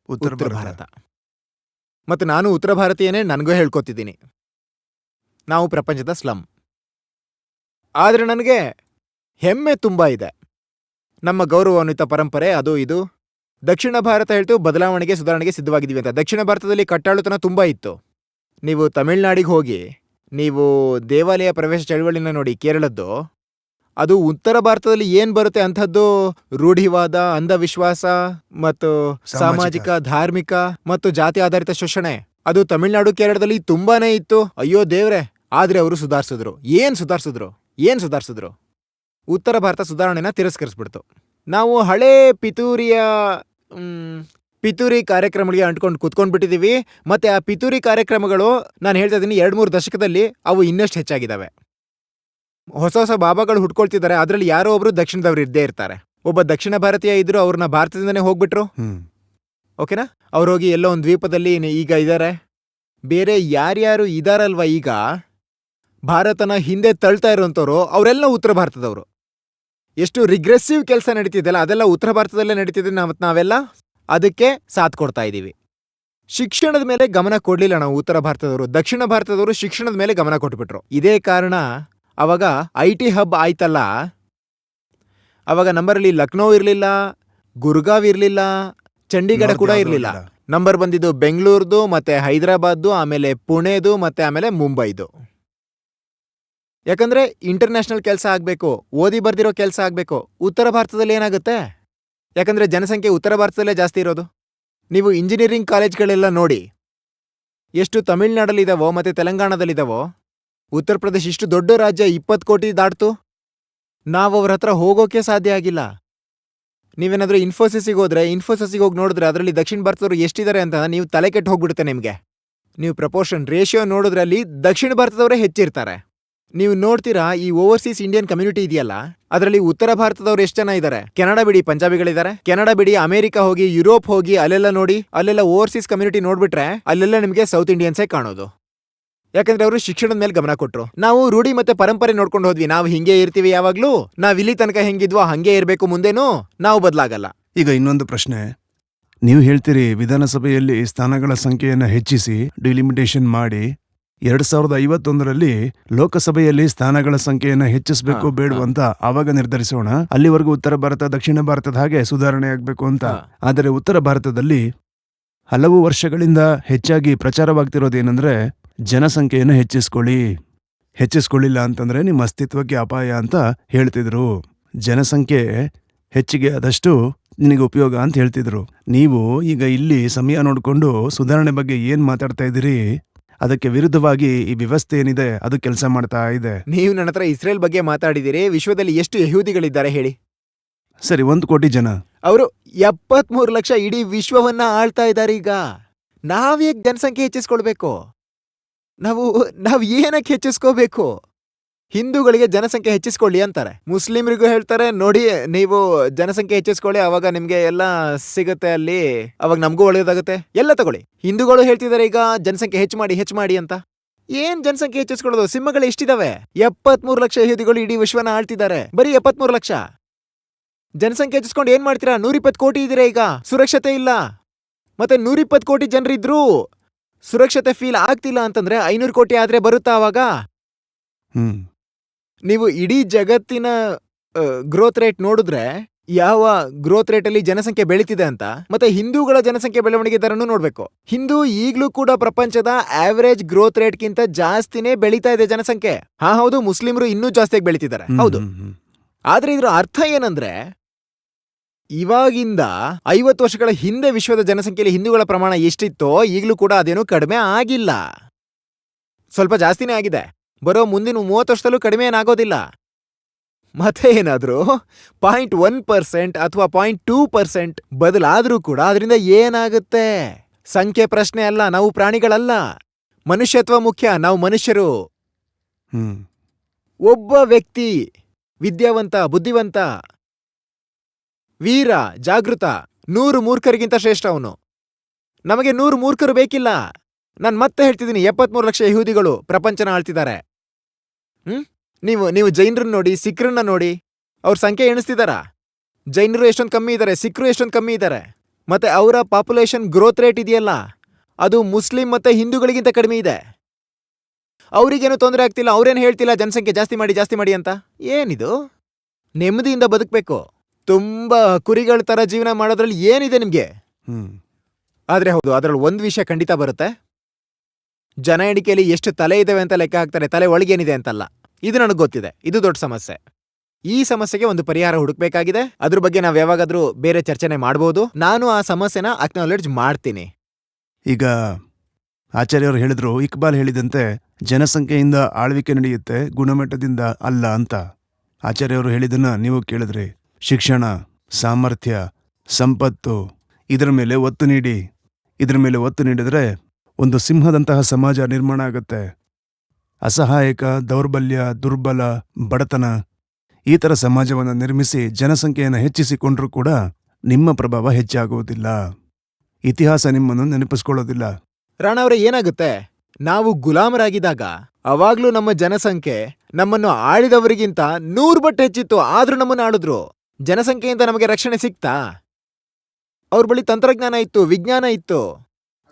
ಉತ್ತರ ಉತ್ತರ ಭಾರತ. ಭಾರತ. ಮತ್ತು ನಾನು ಉತ್ತರ ಭಾರತೀಯನೇ ನನಗೂ ಹೇಳ್ಕೊತಿದ್ದೀನಿ. ನಾವು ಪ್ರಪಂಚದ ಸ್ಲಮ್ ಆದರೆ ನನಗೆ ಹೆಮ್ಮೆ ತುಂಬ ಇದೆ. ನಮ್ಮ ಗೌರವಾನ್ವಿತ ಪರಂಪರೆ ಅದು ಇದು. ದಕ್ಷಿಣ ಭಾರತ ಹೇಳ್ತು ಬದಲಾವಣೆಗೆ ಸುಧಾರಣೆಗೆ ಸಿದ್ಧವಾಗಿದ್ದೀವಿ ಅಂತ. ದಕ್ಷಿಣ ಭಾರತದಲ್ಲಿ ಕಟ್ಟಾಳುತನ ತುಂಬ ಇತ್ತು. ನೀವು ತಮಿಳ್ನಾಡಿಗೆ ಹೋಗಿ ನೀವು ದೇವಾಲಯ ಪ್ರವೇಶ ಚಳವಳಿನ ನೋಡಿ ಕೇರಳದ್ದು ಅದು ಉತ್ತರ ಭಾರತದಲ್ಲಿ ಏನು ಬರುತ್ತೆ ಅಂಥದ್ದು? ರೂಢಿವಾದ ಅಂಧವಿಶ್ವಾಸ ಮತ್ತು ಸಾಮಾಜಿಕ. ಧಾರ್ಮಿಕ ಮತ್ತು ಜಾತಿ ಆಧಾರಿತ ಶೋಷಣೆ. ಅದು ತಮಿಳ್ನಾಡು ಕೇರಳದಲ್ಲಿ ತುಂಬಾನೇ ಇತ್ತು. ಅಯ್ಯೋ ದೇವ್ರೆ ಆದ್ರೆ ಅವರು ಸುಧಾರಿಸಿದ್ರು. ಏನ್ ಸುಧಾರಿಸಿದ್ರು? ಏನ್ ಸುಧಾರಿಸಿದ್ರು? ಉತ್ತರ ಭಾರತ ಸುಧಾರಣೆನ ತಿರಸ್ಕರಿಸ್ಬಿಡ್ತು. ನಾವು ಹಳೇ ಪಿತೂರಿಯ ಪಿತೂರಿ ಕಾರ್ಯಕ್ರಮಗಳಿಗೆ ಅಂಟ್ಕೊಂಡು ಕುತ್ಕೊಂಡ್ಬಿಟ್ಟಿದೀವಿ. ಮತ್ತು ಆ ಪಿತೂರಿ ಕಾರ್ಯಕ್ರಮಗಳು ನಾನು ಹೇಳ್ತಾ ಇದ್ದೀನಿ ಎರಡು ಮೂರು ದಶಕದಲ್ಲಿ ಅವು ಇನ್ನಷ್ಟು ಹೆಚ್ಚಾಗಿದ್ದಾವೆ. ಹೊಸ ಹೊಸ ಬಾಬಾಗಳು ಹುಟ್ಕೊಳ್ತಿದ್ದಾರೆ. ಅದರಲ್ಲಿ ಯಾರೋ ಒಬ್ರು ದಕ್ಷಿಣದವ್ರು ಇದ್ದೇ ಇರ್ತಾರೆ. ಒಬ್ಬ ದಕ್ಷಿಣ ಭಾರತೀಯ ಇದ್ರು ಅವ್ರನ್ನ ಭಾರತದಿಂದನೇ ಹೋಗ್ಬಿಟ್ರು. ಓಕೆನಾ? ಅವ್ರು ಹೋಗಿ ಎಲ್ಲೋ ಒಂದು ದ್ವೀಪದಲ್ಲಿ ಈಗ ಇದ್ದಾರೆ ಬೇರೆ ಯಾರ್ಯಾರು ಇದಾರಲ್ವ ಈಗ ಭಾರತನ ಹಿಂದೆ ತಳ್ತಾ ಇರೋಂಥವ್ರು ಅವರೆಲ್ಲ ಉತ್ತರ ಭಾರತದವರು. ಎಷ್ಟು ರಿಗ್ರೆಸಿವ್ ಕೆಲಸ ನಡೀತಿದೆಯಲ್ಲ ಅದೆಲ್ಲ ಉತ್ತರ ಭಾರತದಲ್ಲೇ ನಡೀತಿದೆ ಮತ್ತು ನಾವೆಲ್ಲ? ಅದಕ್ಕೆ ಸಾಥ್ ಕೊಡ್ತಾ ಇದ್ದೀವಿ. ಶಿಕ್ಷಣದ ಮೇಲೆ ಗಮನ ಕೊಡಲಿಲ್ಲ ನಾವು ಉತ್ತರ ಭಾರತದವರು. ದಕ್ಷಿಣ ಭಾರತದವರು ಶಿಕ್ಷಣದ ಮೇಲೆ ಗಮನ ಕೊಟ್ಬಿಟ್ರು. ಇದೇ ಕಾರಣ ಅವಾಗ ಐ ಟಿ ಹಬ್ ಆಯ್ತಲ್ಲ? ಅವಾಗ ನಂಬರಲ್ಲಿ ಲಕ್ನೋ ಇರಲಿಲ್ಲ ಗುರ್ಗಾವ್ ಇರಲಿಲ್ಲ ಚಂಡೀಗಢ ಕೂಡ ಇರಲಿಲ್ಲ. ನಂಬರ್ ಬಂದಿದ್ದು ಬೆಂಗಳೂರ್ದು ಮತ್ತು ಹೈದರಾಬಾದ್ದು ಆಮೇಲೆ ಪುಣೆದು ಮತ್ತು ಆಮೇಲೆ ಮುಂಬೈದು. ಯಾಕಂದ್ರೆ ಇಂಟರ್ನ್ಯಾಷನಲ್ ಕೆಲಸ ಆಗಬೇಕು, ಓದಿ ಬರ್ದಿರೋ ಕೆಲಸ ಆಗಬೇಕು, ಉತ್ತರ ಭಾರತದಲ್ಲಿ ಏನಾಗುತ್ತೆ? ಯಾಕಂದ್ರೆ ಜನಸಂಖ್ಯೆ ಉತ್ತರ ಭಾರತದಲ್ಲೇ ಜಾಸ್ತಿ ಇರೋದು. ನೀವು ಇಂಜಿನಿಯರಿಂಗ್ ಕಾಲೇಜ್ಗಳೆಲ್ಲ ನೋಡಿ, ಎಷ್ಟು ತಮಿಳ್ನಾಡಲ್ಲಿದ್ದಾವೋ ಮತ್ತೆ ತೆಲಂಗಾಣದಲ್ಲಿದ್ದಾವೋ ಉತ್ತರ ಪ್ರದೇಶ್ ಇಷ್ಟು ದೊಡ್ಡ ರಾಜ್ಯ ಇಪ್ಪತ್ತು ಕೋಟಿ ದಾಟ್ತು, ನಾವು ಅವ್ರ ಹತ್ರ ಹೋಗೋಕೆ ಸಾಧ್ಯ ಆಗಿಲ್ಲ. ನೀವೇನಾದರೂ ಇನ್ಫೋಸಿಸಿಗೆ ಹೋದ್ರೆ ಇನ್ಫೋಸಿಸಿಗೆ ಹೋಗಿ ನೋಡಿದ್ರೆ ಅದರಲ್ಲಿ ದಕ್ಷಿಣ ಭಾರತದವರು ಎಷ್ಟಿದ್ದಾರೆ ಅಂತ ನೀವು ತಲೆ ಕೆಟ್ಟು ಹೋಗ್ಬಿಡುತ್ತೆ ನಿಮಗೆ. ನೀವು ಪ್ರಪೋರ್ಷನ್ ರೇಷಿಯೋ ನೋಡಿದ್ರೆ ದಕ್ಷಿಣ ಭಾರತದವರೇ ಹೆಚ್ಚಿರ್ತಾರೆ. ನೀವು ನೋಡ್ತೀರಾ ಈ ಓವರ್ಸೀಸ್ ಇಂಡಿಯನ್ ಕಮ್ಯುನಿಟಿ ಇದೆಯಲ್ಲ? ಅದರಲ್ಲಿ ಉತ್ತರ ಭಾರತದವ್ರು ಎಷ್ಟು ಜನ ಇದ್ದಾರೆ ಕೆನಡಾ ಬಿಡಿ ಪಂಜಾಬಿಗಳಿದ್ದಾರೆ ಕೆನಡಾ ಬಿಡಿ, ಅಮೆರಿಕ ಹೋಗಿ, ಯುರೋಪ್ ಹೋಗಿ, ಅಲ್ಲೆಲ್ಲ ನೋಡಿ, ಅಲ್ಲೆಲ್ಲ ಓವರ್ಸೀಸ್ ಕಮ್ಯುನಿಟಿ ನೋಡ್ಬಿಟ್ರೆ ಅಲ್ಲೆಲ್ಲ ನಿಮಗೆ ಸೌತ್ ಇಂಡಿಯನ್ಸೇ ಕಾಣೋದು. ಯಾಕಂದ್ರೆ ಅವರು ಶಿಕ್ಷಣದ ಮೇಲೆ ಗಮನ ಕೊಟ್ರು. ನಾವು ರೂಢಿ ಮತ್ತೆ ಪರಂಪರೆ ನೋಡ್ಕೊಂಡು ಹೋದ್ವಿ. ನಾವು ಹಿಂಗೆ ಇರ್ತೀವಿ ಯಾವಾಗ್ಲೂ. ನಾವ್ ಇಲ್ಲಿ ತನಕ ಹೆಂಗಿದ್ವೋ ಹಂಗೆ ಇರಬೇಕು ಮುಂದೇನು ನಾವು ಬದಲಾಗಲ್ಲ. ಈಗ ಇನ್ನೊಂದು ಪ್ರಶ್ನೆ. ನೀವು ಹೇಳ್ತೀರಿ ವಿಧಾನಸಭೆಯಲ್ಲಿ ಸ್ಥಾನಗಳ ಸಂಖ್ಯೆಯನ್ನು ಹೆಚ್ಚಿಸಿ ಡಿಲಿಮಿಟೇಷನ್ ಮಾಡಿ ಎರಡ್ ಸಾವಿರದ ಐವತ್ತೊಂದರಲ್ಲಿ ಲೋಕಸಭೆಯಲ್ಲಿ ಸ್ಥಾನಗಳ ಸಂಖ್ಯೆಯನ್ನು ಹೆಚ್ಚಿಸಬೇಕು ಬೇಡುವಂತ ಬೇಡ ಹಾ. ಅಂತ ಆವಾಗ ನಿರ್ಧರಿಸೋಣ. ಅಲ್ಲಿವರೆಗೂ ಉತ್ತರ ಭಾರತ ದಕ್ಷಿಣ ಭಾರತದ ಹಾಗೆ ಸುಧಾರಣೆ ಆಗಬೇಕು ಅಂತ. ಆದರೆ ಉತ್ತರ ಭಾರತದಲ್ಲಿ ಹಲವು ವರ್ಷಗಳಿಂದ ಹೆಚ್ಚಾಗಿ ಪ್ರಚಾರವಾಗ್ತಿರೋದೇನೆಂದ್ರೆ ಜನಸಂಖ್ಯೆಯನ್ನು ಹೆಚ್ಚಿಸ್ಕೊಳ್ಳಿ. ಹೆಚ್ಚಿಸ್ಕೊಳ್ಳಿಲ್ಲ ಅಂತಂದ್ರೆ ನಿಮ್ಮ ಅಸ್ತಿತ್ವಕ್ಕೆ ಅಪಾಯ ಅಂತ ಹೇಳ್ತಿದ್ರು. ಜನಸಂಖ್ಯೆ ಹೆಚ್ಚಿಗೆ ಆದಷ್ಟು ನಿನಗೆ ಉಪಯೋಗ ಅಂತ ಹೇಳ್ತಿದ್ರು. ನೀವು ಈಗ ಇಲ್ಲಿ ಸಮಯ ನೋಡಿಕೊಂಡು ಸುಧಾರಣೆ ಬಗ್ಗೆ ಏನು ಮಾತಾಡ್ತಾ ಇದ್ದೀರಿ? ಅದಕ್ಕೆ ವಿರುದ್ಧವಾಗಿ ಈ ವ್ಯವಸ್ಥೆ ಏನಿದೆ ಅದು ಕೆಲಸ ಮಾಡ್ತಾ ಇದೆ. ನೀವು ನನ್ನ ಹತ್ರ ಇಸ್ರೇಲ್ ಬಗ್ಗೆ ಮಾತಾಡಿದಿರಿ ವಿಶ್ವದಲ್ಲಿ ಎಷ್ಟು ಯಹೂದಿಗಳಿದ್ದಾರೆ ಹೇಳಿ? ಸರಿ ಒಂದು ಕೋಟಿ ಜನ. ಅವರು ಎಪ್ಪತ್ಮೂರು ಲಕ್ಷ ಇಡೀ ವಿಶ್ವವನ್ನ ಆಳ್ತಾ ಇದ್ದಾರೆ ಈಗ. ನಾವೇಕ್ ಜನಸಂಖ್ಯೆ ಹೆಚ್ಚಿಸ್ಕೊಳ್ಬೇಕು? ನಾವು ನಾವು ಏನಕ್ಕೆ ಹೆಚ್ಚಿಸ್ಕೋಬೇಕು? ಹಿಂದೂಗಳಿಗೆ ಜನಸಂಖ್ಯೆ ಹೆಚ್ಚಿಸ್ಕೊಳ್ಳಿ ಅಂತಾರೆ. ಮುಸ್ಲಿಮರಿಗೂ ಹೇಳ್ತಾರೆ, ನೋಡಿ, ನೀವು ಜನಸಂಖ್ಯೆ ಹೆಚ್ಚಿಸ್ಕೊಳ್ಳಿ, ಅವಾಗ ನಿಮ್ಗೆ ಎಲ್ಲ ಸಿಗುತ್ತೆ ಅಲ್ಲಿ, ಅವಾಗ ನಮಗೂ ಒಳ್ಳೇದಾಗುತ್ತೆ. ಎಲ್ಲ ತಗೊಳ್ಳಿ. ಹಿಂದೂಗಳು ಹೇಳ್ತಿದ್ದಾರೆ, ಈಗ ಜನಸಂಖ್ಯೆ ಹೆಚ್ಚು ಮಾಡಿ ಹೆಚ್ಚು ಮಾಡಿ ಅಂತ. ಏನ್ ಜನಸಂಖ್ಯೆ ಹೆಚ್ಚಿಸ್ಕೊಳ್ಳೋದು? ಸಿಂಹಗಳು ಎಷ್ಟಿದಾವೆ? ಎಪ್ಪತ್ಮೂರು ಲಕ್ಷ ಯಹೂದಿಗಳು ಇಡೀ ವಿಶ್ವನ ಆಳ್ತಿದ್ದಾರೆ. ಬರೀ ಎಪ್ಪತ್ಮೂರು ಲಕ್ಷ. ಜನಸಂಖ್ಯೆ ಹೆಚ್ಚಿಸ್ಕೊಂಡು ಏನ್ ಮಾಡ್ತೀರಾ? ನೂರಿಪ್ಪತ್ತು ಕೋಟಿ ಇದ್ದೀರಾ ಈಗ? ಸುರಕ್ಷತೆ ಇಲ್ಲ. ಮತ್ತೆ ನೂರಿಪ್ಪತ್ತು ಕೋಟಿ ಜನರಿದ್ರು ಸುರಕ್ಷತೆ ಫೀಲ್ ಆಗ್ತಿಲ್ಲ ಅಂತಂದ್ರೆ ಐನೂರು ಕೋಟಿ ಆದ್ರೆ ಬರುತ್ತಾ ಅವಾಗ? ಹ್ಮ್. ನೀವು ಇಡೀ ಜಗತ್ತಿನ ಗ್ರೋತ್ ರೇಟ್ ನೋಡಿದ್ರೆ ಯಾವ ಗ್ರೋತ್ ರೇಟ್ ಅಲ್ಲಿ ಜನಸಂಖ್ಯೆ ಬೆಳೀತಿದೆ ಅಂತ ಮತ್ತೆ ಹಿಂದೂಗಳ ಜನಸಂಖ್ಯೆ ಬೆಳವಣಿಗೆ ದರನು ನೋಡ್ಬೇಕು. ಹಿಂದೂ ಈಗ್ಲೂ ಕೂಡ ಪ್ರಪಂಚದ ಆವರೇಜ್ ಗ್ರೋತ್ ರೇಟ್ಗಿಂತ ಜಾಸ್ತಿನೇ ಬೆಳೀತಾ ಇದೆ ಜನಸಂಖ್ಯೆ. ಹಾ ಹೌದು ಮುಸ್ಲಿಮರು ಇನ್ನೂ ಜಾಸ್ತಿಯಾಗಿ ಬೆಳೀತಿದ್ದಾರೆ. ಹೌದು. ಆದ್ರೆ ಇದ್ರ ಅರ್ಥ ಏನಂದ್ರೆ ಇವಾಗಿಂದ ಐವತ್ತು ವರ್ಷಗಳ ಹಿಂದೆ ವಿಶ್ವದ ಜನಸಂಖ್ಯೆಯಲ್ಲಿ ಹಿಂದೂಗಳ ಪ್ರಮಾಣ ಎಷ್ಟಿತ್ತೋ ಈಗಲೂ ಕೂಡ ಅದೇನು ಕಡಿಮೆ ಆಗಿಲ್ಲ. ಸ್ವಲ್ಪ ಜಾಸ್ತಿನೇ ಆಗಿದೆ. ಬರೋ ಮುಂದಿನ ಮೂವತ್ತು ವರ್ಷದಲ್ಲೂ ಕಡಿಮೆ ಏನಾಗೋದಿಲ್ಲ. ಮತ್ತೆ ಏನಾದರೂ ಪಾಯಿಂಟ್ ಒನ್ ಪರ್ಸೆಂಟ್ ಅಥವಾ ಪಾಯಿಂಟ್ ಟೂ ಪರ್ಸೆಂಟ್ ಬದಲಾದರೂ ಕೂಡ ಅದರಿಂದ ಏನಾಗುತ್ತೆ? ಸಂಖ್ಯೆ ಪ್ರಶ್ನೆ ಅಲ್ಲ ನಾವು ಪ್ರಾಣಿಗಳಲ್ಲ. ಮನುಷ್ಯತ್ವ ಮುಖ್ಯ ನಾವು ಮನುಷ್ಯರು. ಹ್ಮ್. ಒಬ್ಬ ವ್ಯಕ್ತಿ ವಿದ್ಯಾವಂತ ಬುದ್ಧಿವಂತ ವೀರ ಜಾಗೃತ ನೂರು ಮೂರ್ಖರಿಗಿಂತ ಶ್ರೇಷ್ಠ ಅವನು. ನಮಗೆ ನೂರು ಮೂರ್ಖರು ಬೇಕಿಲ್ಲ. ನಾನು ಮತ್ತೆ ಹೇಳ್ತಿದ್ದೀನಿ ಎಪ್ಪತ್ಮೂರು ಲಕ್ಷ ಯಹೂದಿಗಳು ಪ್ರಪಂಚನ ಆಳ್ತಿದ್ದಾರೆ. ಹ್ಮ್? ನೀವು ನೀವು ಜೈನರನ್ನ ನೋಡಿ ಸಿಖ್ರನ್ನ ನೋಡಿ ಅವ್ರ ಸಂಖ್ಯೆ ಎಣಿಸ್ತಿದಾರಾ? ಜೈನರು ಎಷ್ಟೊಂದು ಕಮ್ಮಿ ಇದ್ದಾರೆ ಸಿಖ್ರು ಎಷ್ಟೊಂದು ಕಮ್ಮಿ ಇದ್ದಾರೆ ಮತ್ತೆ ಅವರ ಪಾಪ್ಯುಲೇಷನ್ ಗ್ರೋತ್ ರೇಟ್ ಇದೆಯಲ್ಲ ಅದು ಮುಸ್ಲಿಂ ಮತ್ತೆ ಹಿಂದೂಗಳಿಗಿಂತ ಕಡಿಮೆ ಇದೆ. ಅವರಿಗೇನು ತೊಂದರೆ ಆಗ್ತಿಲ್ಲ ಅವ್ರೇನು ಹೇಳ್ತಿಲ್ಲ ಜನಸಂಖ್ಯೆ ಜಾಸ್ತಿ ಮಾಡಿ ಜಾಸ್ತಿ ಮಾಡಿ ಅಂತ? ಏನಿದು? ನೆಮ್ಮದಿಯಿಂದ ಬದುಕಬೇಕು. ತುಂಬಾ ಕುರಿಗಳ ಥರ ಜೀವನ ಮಾಡೋದ್ರಲ್ಲಿ ಏನಿದೆ ನಿಮಗೆ? ಹ್ಮ್. ಆದ್ರೆ ಹೌದು ಅದ್ರಲ್ಲಿ ಒಂದು ವಿಷಯ ಖಂಡಿತ ಬರುತ್ತೆ. ಜನ ಎಣಿಕೆಯಲ್ಲಿ ಎಷ್ಟು ತಲೆ ಇದ್ದಾವೆ ಅಂತ ಲೆಕ್ಕ ಹಾಕ್ತಾರೆ, ತಲೆ ಒಳಗೇನಿದೆ ಅಂತಲ್ಲ. ಇದು ನನಗೆ ಗೊತ್ತಿದೆ. ಇದು ದೊಡ್ಡ ಸಮಸ್ಯೆ. ಈ ಸಮಸ್ಯೆಗೆ ಒಂದು ಪರಿಹಾರ ಹುಡುಕ್ಬೇಕಾಗಿದೆ. ಅದ್ರ ಬಗ್ಗೆ ನಾವು ಯಾವಾಗಾದ್ರೂ ಬೇರೆ ಚರ್ಚೆನೆ ಮಾಡ್ಬೋದು. ನಾನು ಆ ಸಮಸ್ಯೆನ ಅಕ್ನಾಲೆಡ್ಜ್ ಮಾಡ್ತೀನಿ. ಈಗ ಆಚಾರ್ಯವರು ಹೇಳಿದ್ರು, ಇಕ್ಬಾಲ್ ಹೇಳಿದಂತೆ ಜನಸಂಖ್ಯೆಯಿಂದ ಆಳ್ವಿಕೆ ನಡೆಯುತ್ತೆ, ಗುಣಮಟ್ಟದಿಂದ ಅಲ್ಲ ಅಂತ. ಆಚಾರ್ಯವರು ಹೇಳಿದನ್ನ ನೀವು ಕೇಳಿದ್ರಿ ಶಿಕ್ಷಣ, ಸಾಮರ್ಥ್ಯ, ಸಂಪತ್ತು, ಇದರ ಮೇಲೆ ಒತ್ತು ನೀಡಿ. ಇದರ ಮೇಲೆ ಒತ್ತು ನೀಡಿದ್ರೆ ಒಂದು ಸಿಂಹದಂತಹ ಸಮಾಜ ನಿರ್ಮಾಣ ಆಗುತ್ತೆ. ಅಸಹಾಯಕ, ದೌರ್ಬಲ್ಯ, ದುರ್ಬಲ, ಬಡತನ ಈ ಥರ ಸಮಾಜವನ್ನು ನಿರ್ಮಿಸಿ ಜನಸಂಖ್ಯೆಯನ್ನು ಹೆಚ್ಚಿಸಿಕೊಂಡರೂ ಕೂಡ ನಿಮ್ಮ ಪ್ರಭಾವ ಹೆಚ್ಚಾಗುವುದಿಲ್ಲ. ಇತಿಹಾಸ ನಿಮ್ಮನ್ನು ನೆನಪಿಸ್ಕೊಳ್ಳೋದಿಲ್ಲ. ರಾಣ ಅವ್ರೆ, ಏನಾಗುತ್ತೆ? ನಾವು ಗುಲಾಮರಾಗಿದ್ದಾಗ ಅವಾಗ್ಲೂ ನಮ್ಮ ಜನಸಂಖ್ಯೆ ನಮ್ಮನ್ನು ಆಳಿದವರಿಗಿಂತ ನೂರು ಬಟ್ಟೆ ಹೆಚ್ಚಿತ್ತು, ಆದ್ರೂ ನಮ್ಮನ್ನು ಆಡಿದ್ರು ಜನಸಂಖ್ಯೆಯಿಂದ ನಮಗೆ ರಕ್ಷಣೆ ಸಿಕ್ತಾ? ಅವ್ರ ಬಳಿ ತಂತ್ರಜ್ಞಾನ ಇತ್ತು, ವಿಜ್ಞಾನ ಇತ್ತು.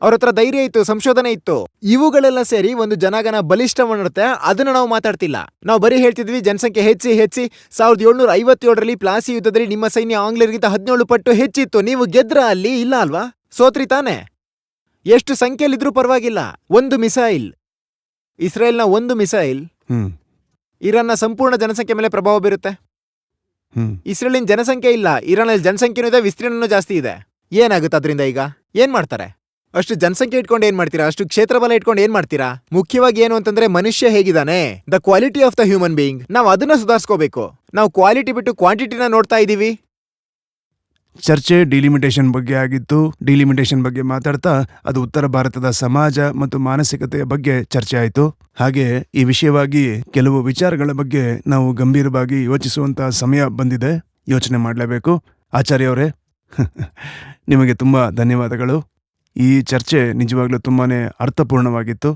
ಅವ್ರ ಹತ್ರ ಧೈರ್ಯ ಇತ್ತು ಸಂಶೋಧನೆ ಇತ್ತು. ಇವುಗಳೆಲ್ಲ ಸೇರಿ ಒಂದು ಜನಗನ ಬಲಿಷ್ಠ ಮಾಡುತ್ತೆ ಅದನ್ನ ನಾವು ಮಾತಾಡ್ತಿಲ್ಲ. ನಾವು ಬರೀ ಹೇಳ್ತಿದ್ವಿ ಜನಸಂಖ್ಯೆ ಹೆಚ್ಚಿ ಹೆಚ್ಚಿ. ಸಾವಿರದ ಏಳ್ನೂರ ಐವತ್ತೇಳರಲ್ಲಿ ಪ್ಲಾಸಿ ಯುದ್ಧದಲ್ಲಿ ನಿಮ್ಮ ಸೈನ್ಯ ಆಂಗ್ಲರಿಗಿಂತ ಹದಿನೇಳು ಪಟ್ಟು ಹೆಚ್ಚಿತ್ತು. ನೀವು ಗೆದ್ರ ಅಲ್ಲಿ ಇಲ್ಲ ಅಲ್ವಾ? ಸೋತ್ರಿ ತಾನೆ? ಎಷ್ಟು ಸಂಖ್ಯೆಯಲ್ಲಿದ್ರೂ ಪರವಾಗಿಲ್ಲ. ಒಂದು ಮಿಸೈಲ್. ಇಸ್ರೇಲ್ನ ಒಂದು ಮಿಸೈಲ್. ಇರಾನ್ನ ಸಂಪೂರ್ಣ ಜನಸಂಖ್ಯೆ ಮೇಲೆ ಪ್ರಭಾವ ಬೀರುತ್ತೆ. ಇಸ್ರೇಲಿನ ಜನಸಂಖ್ಯೆ ಇಲ್ಲ. ಇರಾನಲ್ಲಿ ಜನಸಂಖ್ಯೆನೂ ಇದೆ ವಿಸ್ತೀರ್ಣನೂ ಜಾಸ್ತಿ ಇದೆ. ಏನಾಗುತ್ತೆ ಅದರಿಂದ ಈಗ? ಏನ್ ಮಾಡ್ತಾರೆ? ಅಷ್ಟು ಜನಸಂಖ್ಯೆ ಇಟ್ಕೊಂಡು ಏನ್ ಮಾಡ್ತೀರಾ? ಅಷ್ಟು ಕ್ಷೇತ್ರ ಬಲ ಇಟ್ಕೊಂಡು ಏನ್ ಮಾಡ್ತೀರಾ? ಮುಖ್ಯವಾಗಿ ಏನು ಅಂತಂದ್ರೆ ಮನುಷ್ಯ ಹೇಗಿದಾನೆ the quality of the human being ನಾವು ಅದನ್ನ ಸುಧಾರಿಸ್ಕೋಬೇಕು. ನಾವು ಕ್ವಾಲಿಟಿ ಬಿಟ್ಟು ಕ್ವಾಂಟಿಟಿನ ನೋಡ್ತಾ ಇದೀವಿ. ಚರ್ಚೆ ಡಿಲಿಮಿಟೇಷನ್ ಬಗ್ಗೆ ಆಗಿತ್ತು. ಡಿಲಿಮಿಟೇಷನ್ ಬಗ್ಗೆ ಮಾತಾಡ್ತಾ ಅದು ಉತ್ತರ ಭಾರತದ ಸಮಾಜ ಮತ್ತು ಮಾನಸಿಕತೆಯ ಬಗ್ಗೆ ಚರ್ಚೆ ಆಯಿತು. ಹಾಗೆ ಈ ವಿಷಯವಾಗಿ ಕೆಲವು ವಿಚಾರಗಳ ಬಗ್ಗೆ ನಾವು ಗಂಭೀರವಾಗಿ ಯೋಚಿಸುವಂತಹ ಸಮಯ ಬಂದಿದೆ. ಯೋಚನೆ ಮಾಡಲೇಬೇಕು. ಆಚಾರ್ಯವರೇ ನಿಮಗೆ ತುಂಬ ಧನ್ಯವಾದಗಳು. ಈ ಚರ್ಚೆ ನಿಜವಾಗ್ಲೂ ತುಂಬಾನೇ ಅರ್ಥಪೂರ್ಣವಾಗಿತ್ತು.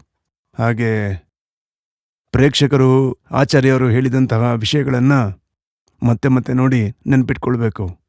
ಹಾಗೆ ಪ್ರೇಕ್ಷಕರು ಆಚಾರ್ಯವರು ಹೇಳಿದಂತಹ ವಿಷಯಗಳನ್ನು ಮತ್ತೆ ಮತ್ತೆ ನೋಡಿ ನೆನ್ಪಿಟ್ಕೊಳ್ಬೇಕು.